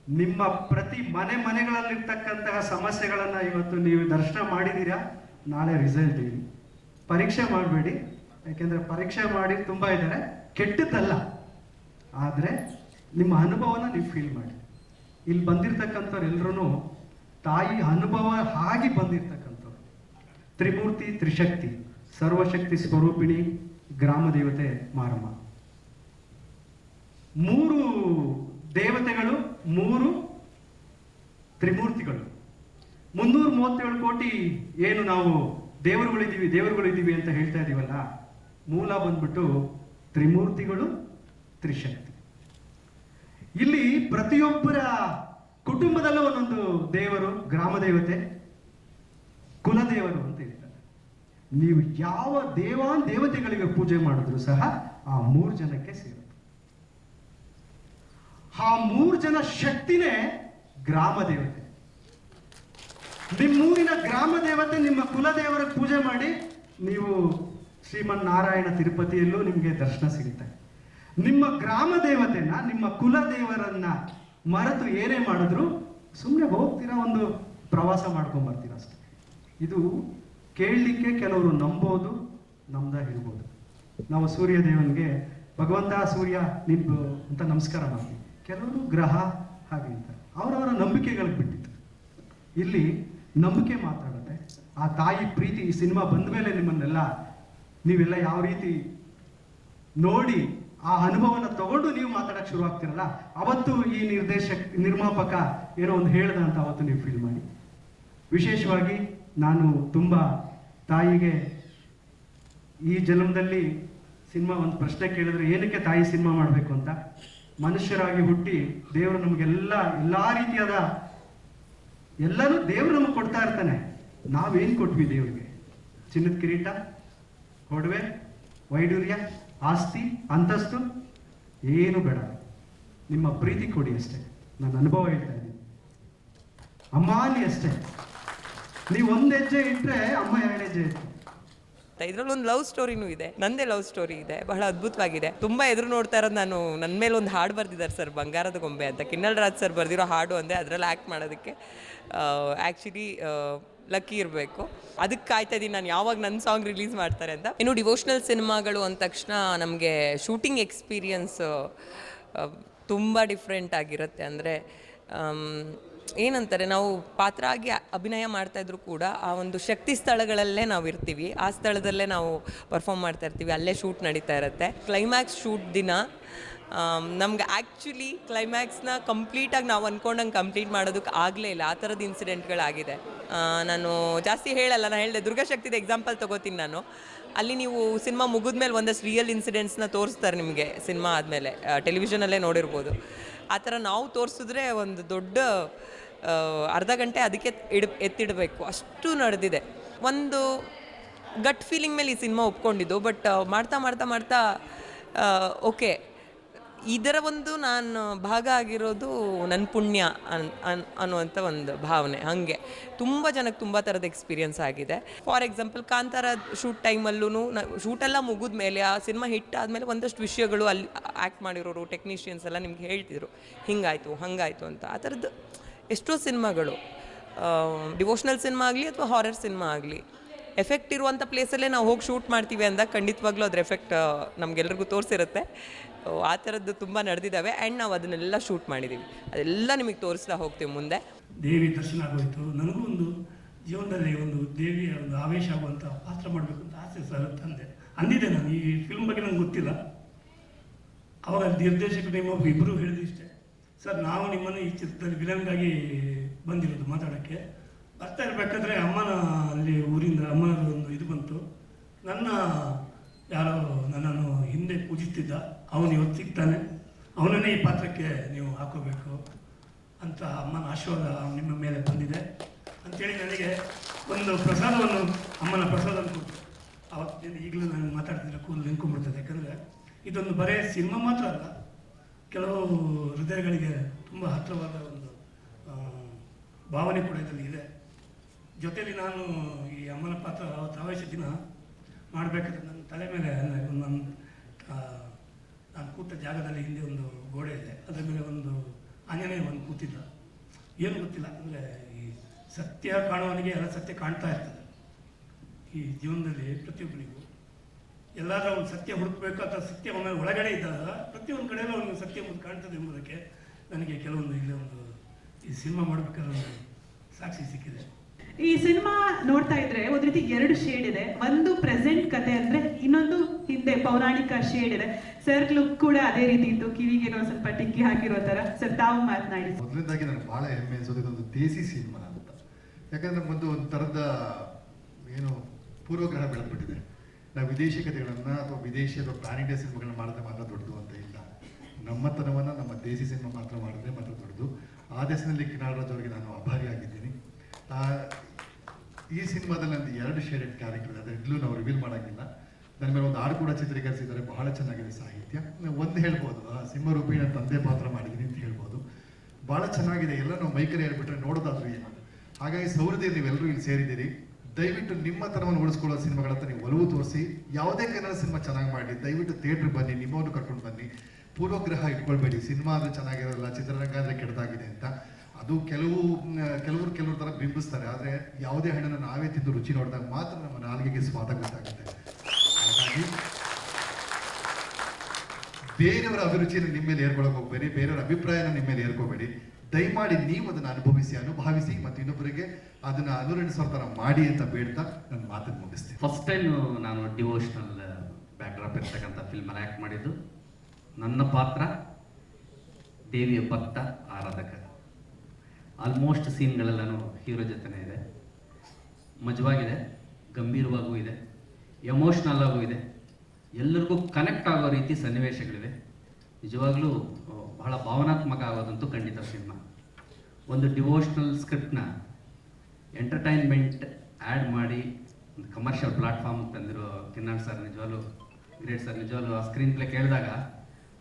ನಿಮ್ಮ ಪ್ರತಿ ಮನೆ ಮನೆಗಳಲ್ಲಿರ್ತಕ್ಕಂತಹ ಸಮಸ್ಯೆಗಳನ್ನು ಇವತ್ತು ನೀವು ದರ್ಶನ ಮಾಡಿದ್ದೀರಾ? ನಾಳೆ ರಿಸಲ್ಟ್ ಇದೆ. ಪರೀಕ್ಷೆ ಮಾಡಬೇಡಿ. ಯಾಕೆಂದ್ರೆ ಪರೀಕ್ಷೆ ಮಾಡಿ ತುಂಬ ಇದ್ದಾರೆ. ಕೆಟ್ಟದ್ದಲ್ಲ. ಆದರೆ ನಿಮ್ಮ ಅನುಭವನ ನೀವು ಫೀಲ್ ಮಾಡಿ. ಇಲ್ಲಿ ಬಂದಿರ್ತಕ್ಕಂಥವ್ರು ಎಲ್ಲರೂ ತಾಯಿ ಅನುಭವ ಆಗಿ ಬಂದಿರ್ತಕ್ಕಂಥವ್ರು. ತ್ರಿಮೂರ್ತಿ, ತ್ರಿಶಕ್ತಿ, ಸರ್ವಶಕ್ತಿ ಸ್ವರೂಪಿಣಿ, ಗ್ರಾಮ ದೇವತೆ ಮಾರಮ್ಮ. ಮೂರು ದೇವತೆಗಳು, ಮೂರು ತ್ರಿಮೂರ್ತಿಗಳು. ಮುನ್ನೂರ ಮೂವತ್ತೇಳು ಕೋಟಿ ಏನು ನಾವು ದೇವರುಗಳಿದ್ದೀವಿ ದೇವರುಗಳಿದ್ದೀವಿ ಅಂತ ಹೇಳ್ತಾ ಇದೀವಲ್ಲ, ಮೂಲ ಬಂದ್ಬಿಟ್ಟು ತ್ರಿಮೂರ್ತಿಗಳು, ತ್ರಿಶಕ್ತಿ. ಇಲ್ಲಿ ಪ್ರತಿಯೊಬ್ಬರ ಕುಟುಂಬದಲ್ಲೂ ಒಂದೊಂದು ದೇವರು ಗ್ರಾಮ ದೇವತೆ ಕುಲದೇವರು ಅಂತ ಹೇಳ್ತಾರೆ ನೀವು ಯಾವ ದೇವಾನ್ ದೇವತೆಗಳಿಗೆ ಪೂಜೆ ಮಾಡಿದ್ರು ಸಹ ಆ ಮೂರು ಜನಕ್ಕೆ ಸೇರುತ್ತೆ. ಆ ಮೂರು ಜನ ಶಕ್ತಿನೇ ಗ್ರಾಮ ದೇವತೆ ನಿಮ್ಮೂರಿನ ಗ್ರಾಮ ದೇವತೆ ನಿಮ್ಮ ಕುಲದೇವರ ಪೂಜೆ ಮಾಡಿ ನೀವು ಶ್ರೀಮನ್ ನಾರಾಯಣ ತಿರುಪತಿಯಲ್ಲೂ ನಿಮಗೆ ದರ್ಶನ ಸಿಗುತ್ತೆ. ನಿಮ್ಮ ಗ್ರಾಮ ದೇವತೆನ, ನಿಮ್ಮ ಕುಲ ದೇವರನ್ನ ಮರೆತು ಏನೇ ಮಾಡಿದ್ರು ಸುಮ್ಮನೆ ಹೋಗ್ತೀರಾ, ಒಂದು ಪ್ರವಾಸ ಮಾಡ್ಕೊಂಡ್ ಬರ್ತೀರಾ ಅಷ್ಟೇ. ಇದು ಕೇಳಲಿಕ್ಕೆ ಕೆಲವರು ನಂಬೋದು, ನಮ್ದ ಇರ್ಬೋದು ನಾವು ಸೂರ್ಯ ದೇವನಿಗೆ ಭಗವಂತ ಸೂರ್ಯ ನಿಬ್ಬು ಅಂತ ನಮಸ್ಕಾರ ಮಾಡ್ತೀವಿ. ಕೆಲವರು ಗ್ರಹ ಹಾಗೆ ಅಂತ ಅವರವರ ನಂಬಿಕೆಗಳಿಗೆ ಬಿಟ್ಟಿತ್ತು. ಇಲ್ಲಿ ನಂಬಿಕೆ ಮಾತಾಡುತ್ತೆ ಆ ತಾಯಿ ಪ್ರೀತಿ ಈ ಸಿನಿಮಾ ಬಂದ ಮೇಲೆ ನಿಮ್ಮನ್ನೆಲ್ಲ ನೀವೆಲ್ಲ ಯಾವ ರೀತಿ ನೋಡಿ ಆ ಅನುಭವನ ತಗೊಂಡು ನೀವು ಮಾತಾಡಕ್ಕೆ ಶುರು ಆಗ್ತಿರಲ್ಲ, ಅವತ್ತು ಈ ನಿರ್ದೇಶಕ, ನಿರ್ಮಾಪಕ ಏನೋ ಒಂದು ಹೇಳ್ದ ಅಂತ ಅವತ್ತು ನೀವು ಫೀಲ್ ಮಾಡಿ. ವಿಶೇಷವಾಗಿ ನಾನು ತುಂಬ ತಾಯಿಗೆ ಈ ಜನ್ಮದಲ್ಲಿ ಸಿನಿಮಾ ಒಂದು ಪ್ರಶ್ನೆ ಕೇಳಿದ್ರೆ ಏನಕ್ಕೆ ತಾಯಿ ಸಿನಿಮಾ ಮಾಡಬೇಕು ಅಂತ? ಮನುಷ್ಯರಾಗಿ ಹುಟ್ಟಿ ದೇವರು ನಮಗೆಲ್ಲ, ಎಲ್ಲ ರೀತಿಯಾದ ಎಲ್ಲರೂ ದೇವರು ನಮಗೆ ಕೊಡ್ತಾ ಇರ್ತಾನೆ. ನಾವೇನು ಕೊಟ್ವಿ ದೇವರಿಗೆ? ಚಿನ್ನದ ಕಿರೀಟ ಒಡವೆ ವೈಡೂರ್ಯ ಆಸ್ತಿ, ಅಂತಸ್ತು ಏನು ಬೇಡ. ನಿಮ್ಮ ಪ್ರೀತಿ ಕೊಡಿ ಅಷ್ಟೇ. ನನ್ನ ಅನುಭವ ಹೇಳ್ತಾ ಇದ್ದೀನಿ. ಅಲ್ಲಿ ಅಷ್ಟೇ. ನೀವು ಒಂದು ಹೆಜ್ಜೆ ಇಟ್ಟರೆ ಅಮ್ಮ ಎರಡು ಹೆಜ್ಜೆ ಇಟ್ಟು ಇದರಲ್ಲಿ ಒಂದು ಲವ್ ಸ್ಟೋರಿನೂ ಇದೆ. ನಂದೇ ಲವ್ ಸ್ಟೋರಿ ಇದೆ. ಬಹಳ ಅದ್ಭುತವಾಗಿದೆ. ತುಂಬ ಎದುರು ನೋಡ್ತಾ ಇರೋದು ನಾನು. ನನ್ನ ಮೇಲೆ ಒಂದು ಹಾಡು ಬರ್ದಿದ್ದಾರೆ ಸರ್, ಬಂಗಾರದ ಗೊಂಬೆ ಅಂತ. ಕಿನ್ನಲ್ ರಾಜ್ ಸರ್ ಬರ್ದಿರೋ ಹಾಡು ಅಂದೆ ಅದರಲ್ಲಿ ಆ್ಯಕ್ಟ್ ಮಾಡೋದಕ್ಕೆ ಆ್ಯಕ್ಚುಲಿ ಲಕ್ಕಿ ಇರಬೇಕು. ಅದಕ್ಕೆ ಕಾಯ್ತಾ ಇದ್ದೀನಿ ನಾನು ಯಾವಾಗ ನನ್ನ ಸಾಂಗ್ ರಿಲೀಸ್ ಮಾಡ್ತಾರೆ ಅಂತ. ಇನ್ನು ಡಿವೋಷ್ನಲ್ ಸಿನಿಮಾಗಳು ಅಂದ ತಕ್ಷಣ ನಮಗೆ ಶೂಟಿಂಗ್ ಎಕ್ಸ್ಪೀರಿಯನ್ಸ್ ತುಂಬ ಡಿಫ್ರೆಂಟ್ ಆಗಿರುತ್ತೆ. ಅಂದರೆ ಏನಂತಾರೆ, ನಾವು ಪಾತ್ರ ಆಗಿ ಅಭಿನಯ ಮಾಡ್ತಾಯಿದ್ರು ಕೂಡ ಆ ಒಂದು ಶಕ್ತಿ ಸ್ಥಳಗಳಲ್ಲೇ ನಾವು ಇರ್ತೀವಿ. ಆ ಸ್ಥಳದಲ್ಲೇ ನಾವು ಪರ್ಫಾರ್ಮ್ ಮಾಡ್ತಾ ಇರ್ತೀವಿ. ಅಲ್ಲೇ ಶೂಟ್ ನಡೀತಾ ಇರುತ್ತೆ. ಕ್ಲೈಮ್ಯಾಕ್ಸ್ ಶೂಟ್ ದಿನ ನಮ್ಗೆ ಆ್ಯಕ್ಚುಲಿ ಕ್ಲೈಮ್ಯಾಕ್ಸ್ನ ಕಂಪ್ಲೀಟಾಗಿ ನಾವು ಅಂದ್ಕೊಂಡಂಗೆ ಕಂಪ್ಲೀಟ್ ಮಾಡೋದಕ್ಕೆ ಆಗಲೇ ಇಲ್ಲ. ಆ ಥರದ ಇನ್ಸಿಡೆಂಟ್ಗಳಾಗಿದೆ ನಾನು ಜಾಸ್ತಿ ಹೇಳಲ್ಲ. ನಾನು ಹೇಳಿದೆ ದುರ್ಗಾಶಕ್ತಿದ ಎಕ್ಸಾಂಪಲ್ ತೊಗೋತೀನಿ ನಾನು. ಅಲ್ಲಿ ನೀವು ಸಿನಿಮಾ ಮುಗಿದ್ಮೇಲೆ ಒಂದಷ್ಟು ರಿಯಲ್ ಇನ್ಸಿಡೆಂಟ್ಸ್ನ ತೋರಿಸ್ತಾರೆ ನಿಮಗೆ, ಸಿನಿಮಾ ಆದಮೇಲೆ. ಟೆಲಿವಿಷನಲ್ಲೇ ನೋಡಿರ್ಬೋದು. ಆ ಥರ ನಾವು ತೋರಿಸಿದ್ರೆ ಒಂದು ದೊಡ್ಡ ಅರ್ಧ ಗಂಟೆ ಅದಕ್ಕೆ ಇಡ್, ಎತ್ತಿಡಬೇಕು. ಅಷ್ಟು ನಡೆದಿದೆ. ಒಂದು ಗಟ್ ಫೀಲಿಂಗ್ ಮೇಲೆ ಈ ಸಿನಿಮಾ ಒಪ್ಕೊಂಡಿದ್ದು ಬಟ್ ಮಾಡ್ತಾ ಮಾಡ್ತಾ ಮಾಡ್ತಾ ಓಕೆ ಇದರ ಒಂದು ನಾನು ಭಾಗ ಆಗಿರೋದು ನನ್ನ ಪುಣ್ಯ ಅನ್ ಅನ್ ಅನ್ನುವಂಥ ಒಂದು ಭಾವನೆ, ಹಾಗೆ. ತುಂಬ ಜನಕ್ಕೆ ತುಂಬ ಥರದ ಎಕ್ಸ್ಪೀರಿಯನ್ಸ್ ಆಗಿದೆ. ಫಾರ್ ಎಕ್ಸಾಂಪಲ್ ಕಾಂತಾರ ಶೂಟ್ ಟೈಮಲ್ಲೂ ಶೂಟೆಲ್ಲ ಮುಗಿದ ಮೇಲೆ ಆ ಸಿನಿಮಾ ಹಿಟ್ ಆದಮೇಲೆ ಒಂದಷ್ಟು ವಿಷಯಗಳು ಅಲ್ಲಿ ಆ್ಯಕ್ಟ್ ಮಾಡಿರೋರು ಟೆಕ್ನಿಷಿಯನ್ಸ್ ಎಲ್ಲ ನಿಮ್ಗೆ ಹೇಳ್ತಿದ್ರು, ಹಿಂಗಾಯಿತು, ಹಂಗಾಯಿತು ಅಂತ. ಆ ಥರದ್ದು ಎಷ್ಟೋ ಸಿನಿಮಾಗಳು ಡಿವೋಷ್ನಲ್ ಸಿನಿಮಾ ಆಗಲಿ ಅಥವಾ ಹಾರರ್ ಸಿನಿಮಾ ಆಗಲಿ. ಎಫೆಕ್ಟ್ ಇರುವಂಥ ಪ್ಲೇಸಲ್ಲೇ ನಾವು ಹೋಗಿ ಶೂಟ್ ಮಾಡ್ತೀವಿ ಅಂದಾಗ ಖಂಡಿತವಾಗ್ಲೂ ಅದ್ರ ಎಫೆಕ್ಟ್ ನಮಗೆಲ್ರಿಗೂ ತೋರಿಸಿರುತ್ತೆ. ಆ ಥರದ್ದು ತುಂಬ ನಡೆದಿದ್ದಾವೆ ಆ್ಯಂಡ್ ನಾವು ಅದನ್ನೆಲ್ಲ ಶೂಟ್ ಮಾಡಿದ್ದೀವಿ ಅದೆಲ್ಲ ನಿಮಗೆ ತೋರಿಸ್ತಾ ಹೋಗ್ತೀವಿ ಮುಂದೆ. ದೇವಿ ದರ್ಶನ ಆಗೋಯ್ತು. ನನಗೂ ಒಂದು ಜೀವನದಲ್ಲಿ ಒಂದು ದೇವಿಯ ಒಂದು ಆವೇಶ ಆಗುವಂಥ ಪಾತ್ರ ಮಾಡಬೇಕು ಅಂತ ಆಸೆ ಸರ್ ತಂದೆ ಅಂದಿದ್ದೆ ನಾನು. ಈ ಫಿಲ್ಮ್ ಬಗ್ಗೆ ನನಗೆ ಗೊತ್ತಿಲ್ಲ. ಅವಾಗ ನಿರ್ದೇಶಕರು ನಿಮ್ಮ ಇಬ್ಬರು ಹೇಳಿದಿಷ್ಟೇ ಸರ್, ನಾವು ನಿಮ್ಮನ್ನು ಈ ಚಿತ್ರದಲ್ಲಿ ವಿಲನ್ಗಾಗಿ ಬಂದಿರೋದು ಮಾತಾಡೋಕ್ಕೆ. ಬರ್ತಾ ಇರಬೇಕಾದ್ರೆ ಅಮ್ಮನ ಅಲ್ಲಿ ಊರಿಂದ ಅಮ್ಮನ ಒಂದು ಇದು ಬಂತು. ನನ್ನ ಯಾರೋ ನನ್ನನ್ನು ಹಿಂದೆ ಪೂಜಿಸ್ತಿದ್ದ, ಅವನು ಇವತ್ತು ಸಿಗ್ತಾನೆ ಅವನನ್ನೇ ಈ ಪಾತ್ರಕ್ಕೆ ನೀವು ಹಾಕೋಬೇಕು ಅಂತ ಅಮ್ಮನ ಆಶೀರ್ವಾದ ನಿಮ್ಮ ಮೇಲೆ ಬಂದಿದೆ. ಅಂತೇಳಿ ನನಗೆ ಒಂದು ಪ್ರಸಾದವನ್ನು, ಅಮ್ಮನ ಪ್ರಸಾದವನ್ನು ಕೊಟ್ಟು ಅವತ್ತಿನ ಈಗಲೂ ನಾನು ಮಾತಾಡ್ತಿದ್ರೆ ಕೂದಲು ನಿಂತ್ಕೊಂಡ್ಬಿಡ್ತದೆ ಯಾಕಂದರೆ ಇದೊಂದು ಬರೇ ಸಿನಿಮಾ ಮಾತ್ರ ಅಲ್ಲ, ಕೆಲವು ಹೃದಯಗಳಿಗೆ ತುಂಬ ಹತ್ತಿರವಾದ ಒಂದು ಭಾವನೆ ಕೂಡ ಇದರಲ್ಲಿ ಇದೆ. ಜೊತೆಯಲ್ಲಿ ನಾನು ಈ ಅಮ್ಮನ ಪಾತ್ರ ಅವತ್ತು ಆವೇಶ ದಿನ ಮಾಡಬೇಕಾದ್ರೆ ನನ್ನ ತಲೆ ಮೇಲೆ ನನ್ನ ನಾನು ಕೂತ ಜಾಗದಲ್ಲಿ ಹಿಂದೆ ಒಂದು ಗೋಡೆ ಇದೆ. ಅದರ ಮೇಲೆ ಒಂದು ಆಂಜನೇಯ ಒಂದು ಕೂತಿದ್ದ. ಏನು ಗೊತ್ತಿಲ್ಲ, ಅಂದರೆ ಈ ಸತ್ಯ ಕಾಣುವವನಿಗೆ ಎಲ್ಲ ಸತ್ಯ ಕಾಣ್ತಾ ಇರ್ತದೆ. ಈ ಜೀವನದಲ್ಲಿ ಪ್ರತಿಯೊಬ್ಬರಿಗೂ ಎಲ್ಲಾದರೂ ಒಂದು ಸತ್ಯ ಹುಡುಕಬೇಕು ಅಥವಾ ಸತ್ಯ ಒಮ್ಮೆ ಒಳಗಡೆ ಇದ್ದಾಗ ಪ್ರತಿಯೊಂದು ಕಡೆಯಲ್ಲೂ ಒಂದು ಸತ್ಯ ಒಂದು ಕಾಣ್ತದೆ ಎಂಬುದಕ್ಕೆ ನನಗೆ ಕೆಲವೊಂದು ಇಲ್ಲಿ ಒಂದು ಈ ಸಿನಿಮಾ ಮಾಡಬೇಕಾದ್ರೆ ಸಾಕ್ಷಿ ಸಿಕ್ಕಿದೆ. ಈ ಸಿನಿಮಾ ನೋಡ್ತಾ ಇದ್ರೆ ಒಂದ್ ರೀತಿ ಎರಡು ಶೇಡ್ ಇದೆ. ಒಂದು ಪ್ರೆಸೆಂಟ್ ಕತೆ ಅಂದ್ರೆ ಇನ್ನೊಂದು ಹಿಂದೆ ಪೌರಾಣಿಕ ಶೇಡ್ ಇದೆ. ಸರ್ ಲುಕ್ ಕೂಡ ಅದೇ ರೀತಿ ಇತ್ತು. ಕಿವಿಗೆ ಸ್ವಲ್ಪ ಟಿಕ್ಕಿ ಹಾಕಿರೋ ತರ. ಸರ್ ತಾವು ಮಾತನಾಡಿ. ಮೊದಲನೇದಾಗಿ ನನಗೆ ಬಹಳ ಹೆಮ್ಮೆ ಅನ್ಸೋದು ಇದೊಂದು ದೇಸಿ ಸಿನಿಮಾ ಅಂತ. ಯಾಕಂದ್ರೆ ಒಂದು ಒಂದು ತರದ ಏನು ಪೂರ್ವಗ್ರಹ ಬೆಳೆದ್ಬಿಟ್ಟಿದೆ. ನಾವು ವಿದೇಶಿ ಕಥೆಗಳನ್ನು ಅಥವಾ ವಿದೇಶಿ ಅಥವಾ ಪ್ಯಾನ್ ಇಂಡಿಯಾ ಸಿನಿಮಾಗಳನ್ನ ಮಾಡಿದ್ರೆ ಮಾತ್ರ ದೊಡ್ಡದು ಅಂತ ಇಲ್ಲ. ನಮ್ಮತನವನ್ನ ನಮ್ಮ ದೇಸಿ ಸಿನಿಮಾ ಮಾತ್ರ ಮಾಡಿದ್ರೆ ಮಾತ್ರ ದೊಡ್ಡದು. ಆ ದೇಶದಲ್ಲಿ ಕಿನಾಡರಾಜ್ ಅವರಿಗೆ ನಾನು ಆಭಾರಿಯಾಗಿದ್ದೀನಿ ಆ, ಈ ಸಿನಿಮಾದಲ್ಲಿ ನಂದು ಎರಡು ಶೇಡೆಡ್ ಕ್ಯಾರೆಕ್ಟರ್ ಅದು ಇಡ್ಲೂ ನಾವು ರಿವೀಲ್ ಮಾಡೋಂಗಿಲ್ಲ. ನನ್ನ ಮೇಲೆ ಒಂದು ಹಾಡು ಕೂಡ ಚಿತ್ರೀಕರಿಸಿದ್ದಾರೆ, ಬಹಳ ಚೆನ್ನಾಗಿದೆ ಸಾಹಿತ್ಯ. ಒಂದು ಹೇಳ್ಬೋದು ಸಿಂಹರೂಪಿ ನನ್ನ ತಂದೆ ಪಾತ್ರ ಮಾಡಿದ್ದೀನಿ ಅಂತ ಹೇಳ್ಬೋದು. ಭಾಳ ಚೆನ್ನಾಗಿದೆ, ಎಲ್ಲ ನಾವು ಮೈಕಲ್ಲಿ ಹೇಳ್ಬಿಟ್ರೆ ನೋಡೋದಾದ್ರೂ ಏನು ಹಾಗಾಗಿ ಸೌರದೇವ್ ನೀವೆಲ್ಲರೂ ಇಲ್ಲಿ ಸೇರಿದ್ದೀರಿ. ದಯವಿಟ್ಟು ನಿಮ್ಮ ತನವನ್ನು ಉಳಿಸ್ಕೊಳ್ಳೋ ಸಿನಿಮಾಗಳತ್ತ ನೀವು ಒಲವು ತೋರಿಸಿ. ಯಾವುದೇ ಕನ್ನಡ ಸಿನಿಮಾ ಚೆನ್ನಾಗಿ ಮಾಡಿ ದಯವಿಟ್ಟು ಥಿಯೇಟ್ರ್ ಬನ್ನಿ ನಿಮ್ಮವನ್ನು ಕರ್ಕೊಂಡು ಬನ್ನಿ. ಪೂರ್ವಗ್ರಹ ಇಟ್ಕೊಳ್ಬೇಡಿ, ಸಿನಿಮಾ ಅಂದರೆ ಚೆನ್ನಾಗಿರೋಲ್ಲ, ಚಿತ್ರರಂಗ ಅಂದರೆ ಕೆಟ್ಟದಾಗಿದೆ ಅಂತ. ಅದು ಕೆಲವು ಕೆಲವರು ಕೆಲವರು ತರ ಬಿಂಬಿಸ್ತಾರೆ. ಆದರೆ ಯಾವುದೇ ಹಣ್ಣನ್ನು ನಾವೇ ತಿಂದು ರುಚಿ ನೋಡಿದಾಗ ಮಾತ್ರ ನಮ್ಮ ನಾಲ್ಗೆಗೆ ಸ್ವಾದ ಗೊತ್ತಾಗುತ್ತೆ. ಹಾಗಾಗಿ ಬೇರೆಯವರ ಅಭಿರುಚಿಯನ್ನು ನಿಮ್ಮ ಮೇಲೆ ಏರ್ಕೊಳಕ್ ಹೋಗ್ಬೇಡಿ. ಬೇರೆಯವರ ಅಭಿಪ್ರಾಯನ ನಿಮ್ಮ ಮೇಲೆ ಏರ್ಕೋಬೇಡಿ. ದಯಮಾಡಿ ನೀವು ಅದನ್ನು ಅನುಭವಿಸಿ ಅನುಭವಿಸಿ ಮತ್ತು ಇನ್ನೊಬ್ಬರಿಗೆ ಅದನ್ನ ಅನುರಣಿಸೋ ಥರ ಮಾಡಿ ಅಂತ ಬೇಡ್ತಾ ನನ್ನ ಮಾತನ್ನು ಮುಗಿಸ್ತೀನಿ. ಫಸ್ಟ್ ಟೈಮ್ ನಾನು ಡಿವೋಷನಲ್ ಬ್ಯಾಕ್ಡ್ರಾಪ್ ಇರ್ತಕ್ಕಂಥ ಫಿಲ್ಮಲ್ಲಿ ಆ್ಯಕ್ಟ್ ಮಾಡಿದ್ದು. ನನ್ನ ಪಾತ್ರ ದೇವಿಯ ಭಕ್ತ, ಆರಾಧಕ. ಆಲ್ಮೋಸ್ಟ್ ಸೀನ್ಗಳೆಲ್ಲನೂ ಹೀರೋ ಜೊತೆನೇ ಇದೆ. ಮಜವಾಗಿದೆ ಗಂಭೀರವಾಗೂ ಇದೆ, ಎಮೋಷ್ನಲ್ ಆಗೂ ಇದೆ. ಎಲ್ಲರಿಗೂ ಕನೆಕ್ಟ್ ಆಗೋ ರೀತಿ ಸನ್ನಿವೇಶಗಳಿವೆ. ನಿಜವಾಗ್ಲೂ ಬಹಳ ಭಾವನಾತ್ಮಕ ಆಗೋದಂತೂ ಖಂಡಿತ ಸಿನಿಮಾ. ಒಂದು ಡಿವೋಷ್ನಲ್ ಸ್ಕ್ರಿಪ್ಟ್ನ ಎಂಟರ್ಟೈನ್ಮೆಂಟ್ ಆ್ಯಡ್ ಮಾಡಿ, ಒಂದು ಕಮರ್ಷಿಯಲ್ ಪ್ಲಾಟ್ಫಾರ್ಮ್ ತಂದಿರೋ ಕಿನ್ನಾಳ್ ಸರ್ ನಿಜವಾಗ್ಲೂ ಗ್ರೇಟ್ ಸರ್ ನಿಜವಾಗ್ಲೂ ಆ ಸ್ಕ್ರೀನ್ ಪ್ಲೇ ಕೇಳಿದಾಗ,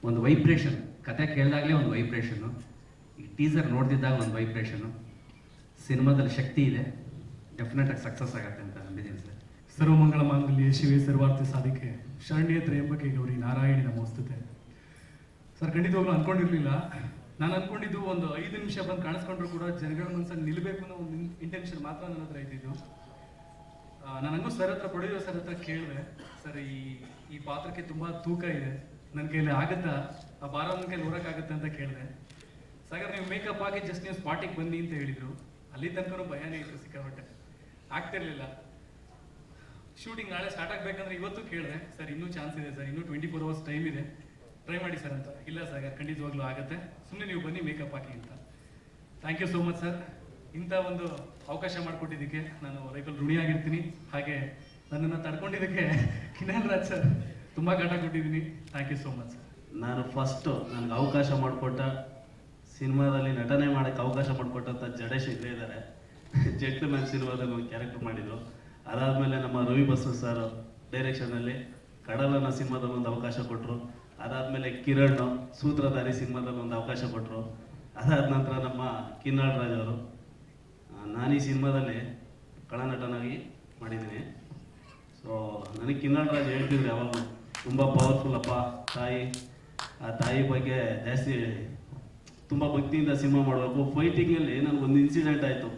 ಒಂದು ವೈಬ್ರೇಷನ್ ಕತೆ ಕೇಳಿದಾಗಲೇ ಒಂದು ವೈಬ್ರೇಷನ್ನು ಟೀಸರ್ ನೋಡಿದಾಗ ಒಂದು ವೈಬ್ರೇಷನ್ ಸಿನಿಮಾದಲ್ಲಿ ಶಕ್ತಿ ಇದೆ. ಡೆಫಿನೆಟಾಗಿ ಸಕ್ಸಸ್ ಆಗುತ್ತೆ ಅಂತ ನಂಬಿದ್ದೀನಿ ಸರ್. ಸರ್ವಮಂಗಳ ಮಾಂಗಲ್ಯ, ಶಿವೆ ಸರ್ವಾರ್ಥ ಸಾಧಿಕೆ. ಶರಣ್ಯ ತ್ರಯಂಬಕೆ ಗೌರಿ, ನಾರಾಯಣಿ ನಮೋಸ್ತುತೆ. ಸರ್, ಖಂಡಿತವಾಗ್ಲೂ ಅನ್ಕೊಂಡಿರ್ಲಿಲ್ಲ. ನಾನು ಅನ್ಕೊಂಡಿದ್ದು ಒಂದು ಐದು ನಿಮಿಷ ಬಂದು ಕಾಣಿಸ್ಕೊಂಡ್ರು ಕೂಡ ಜನಗಳ ಮನಸ್ಸಲ್ಲಿ ನಿಲ್ಲಬೇಕು ಅನ್ನೋ ಒಂದು ಇಂಟೆನ್ಷನ್ ಮಾತ್ರ ನನ್ನ ಹತ್ರ ಇದ್ದಿದ್ದು. ನಾನು ಸರ್ ಹತ್ರ ಪ್ರೊಡ್ಯೂಸರ್ ಸರ್ ಹತ್ರ ಕೇಳಿದೆ. ಸರ್, ಈ ಈ ಪಾತ್ರಕ್ಕೆ ತುಂಬಾ ತೂಕ ಇದೆ. ನನ್ನ ಕೈಯಲ್ಲಿ ಆಗತ್ತಾ? ಆ ಭಾರ ನನ್ನ ಹೊರಕ್ಕಾಗತ್ತೆ ಅಂತ ಕೇಳಿದೆ. ಸಾಗರ್, ನೀವು ಮೇಕಪ್ ಆಗಿ ಜಸ್ಟ್ ನೀವು ಸ್ಪಾಟಿಗೆ ಬನ್ನಿ ಅಂತ ಹೇಳಿದ್ರು. ಅಲ್ಲಿ ತನಕ ಭಯನೇ ಇತ್ತು ಸಿಕ್ಕಾಪಟ್ಟೆ. ಆಗ್ತಿರ್ಲಿಲ್ಲ ಶೂಟಿಂಗ್ ನಾಳೆ ಸ್ಟಾರ್ಟ್ ಆಗಬೇಕಂದ್ರೆ ಇವತ್ತು ಕೇಳಿದೆ. ಸರ್ ಇನ್ನೂ ಚಾನ್ಸ್ ಇದೆ ಸರ್ ಇನ್ನೂ ಟ್ವೆಂಟಿ ಫೋರ್ ಅವರ್ಸ್ ಟೈಮ್ ಇದೆ. ಟ್ರೈ ಮಾಡಿ ಸರ್ ಅಂತ. ಇಲ್ಲ, ಸಾಗರ್, ಖಂಡಿತವಾಗ್ಲೂ ಆಗುತ್ತೆ. ಸುಮ್ಮನೆ ನೀವು ಬನ್ನಿ ಮೇಕಪ್ ಹಾಕಿ ಅಂತ. Thank you so much sir ಇಂಥ ಒಂದು ಅವಕಾಶ ಮಾಡಿಕೊಟ್ಟಿದ್ದಕ್ಕೆ ನಾನು ಲೈಫಲ್ಲಿ ಋಣಿಯಾಗಿರ್ತೀನಿ ಹಾಗೆ ನನ್ನನ್ನು ತಡ್ಕೊಂಡಿದ್ದಕ್ಕೆ ಕಿನಾಲ್ ರಾಜ್ ಸರ್ ತುಂಬ ಕಾಟ ಕೊಟ್ಟಿದ್ದೀನಿ. Thank you so much sir ನಾನು ಫಸ್ಟು ನನಗೆ ಅವಕಾಶ ಮಾಡಿಕೊಟ್ಟ ಸಿನಿಮಾದಲ್ಲಿ ನಟನೆ ಮಾಡೋಕ್ಕೆ ಅವಕಾಶ ಮಾಡಿಕೊಟ್ಟಂಥ ಜಡೇಶ್ ಇಲ್ಲೇ ಇದ್ದಾರೆ ಜೆಟ್ಲ್ ಮ್ಯಾನ್ ಸಿನಿಮಾದಲ್ಲಿ ಒಂದು ಕ್ಯಾರೆಕ್ಟರ್ ಮಾಡಿದ್ರು. ಅದಾದಮೇಲೆ ನಮ್ಮ ರವಿ ಬಸವ ಸರ್ ಡೈರೆಕ್ಷನಲ್ಲಿ ಕಡಲನ ಸಿನಿಮಾದಲ್ಲಿ ಒಂದು ಅವಕಾಶ ಕೊಟ್ಟರು ಅದಾದಮೇಲೆ ಕಿರಣ್ ಸೂತ್ರಧಾರಿ ಸಿನಿಮಾದಲ್ಲಿ ಒಂದು ಅವಕಾಶ ಕೊಟ್ಟರು ಅದಾದ ನಂತರ ನಮ್ಮ ಕಿನ್ನಾಳ್ ರಾಜ್ ಅವರು ನಾನು ಈ ಸಿನಿಮಾದಲ್ಲಿ ಕಳನಟನಾಗಿ ಮಾಡಿದ್ದೀನಿ. ಸೊ ನನಗೆ ಕಿನ್ನಾಳ್ ರಾಜ್ ಹೇಳ್ತಿದ್ರು ಯಾವಾಗಲೂ ತುಂಬ ಪವರ್ಫುಲ್ ಅಪ್ಪ, ತಾಯಿ. ಆ ತಾಯಿ ಬಗ್ಗೆ ಜಾಸ್ತಿ ತುಂಬ ಭಕ್ತಿಯಿಂದ ಸಿನಿಮಾ ಮಾಡಬೇಕು. ಫೈಟಿಂಗಲ್ಲಿ ಒಂದು ಇನ್ಸಿಡೆಂಟ್ ಆಯಿತು.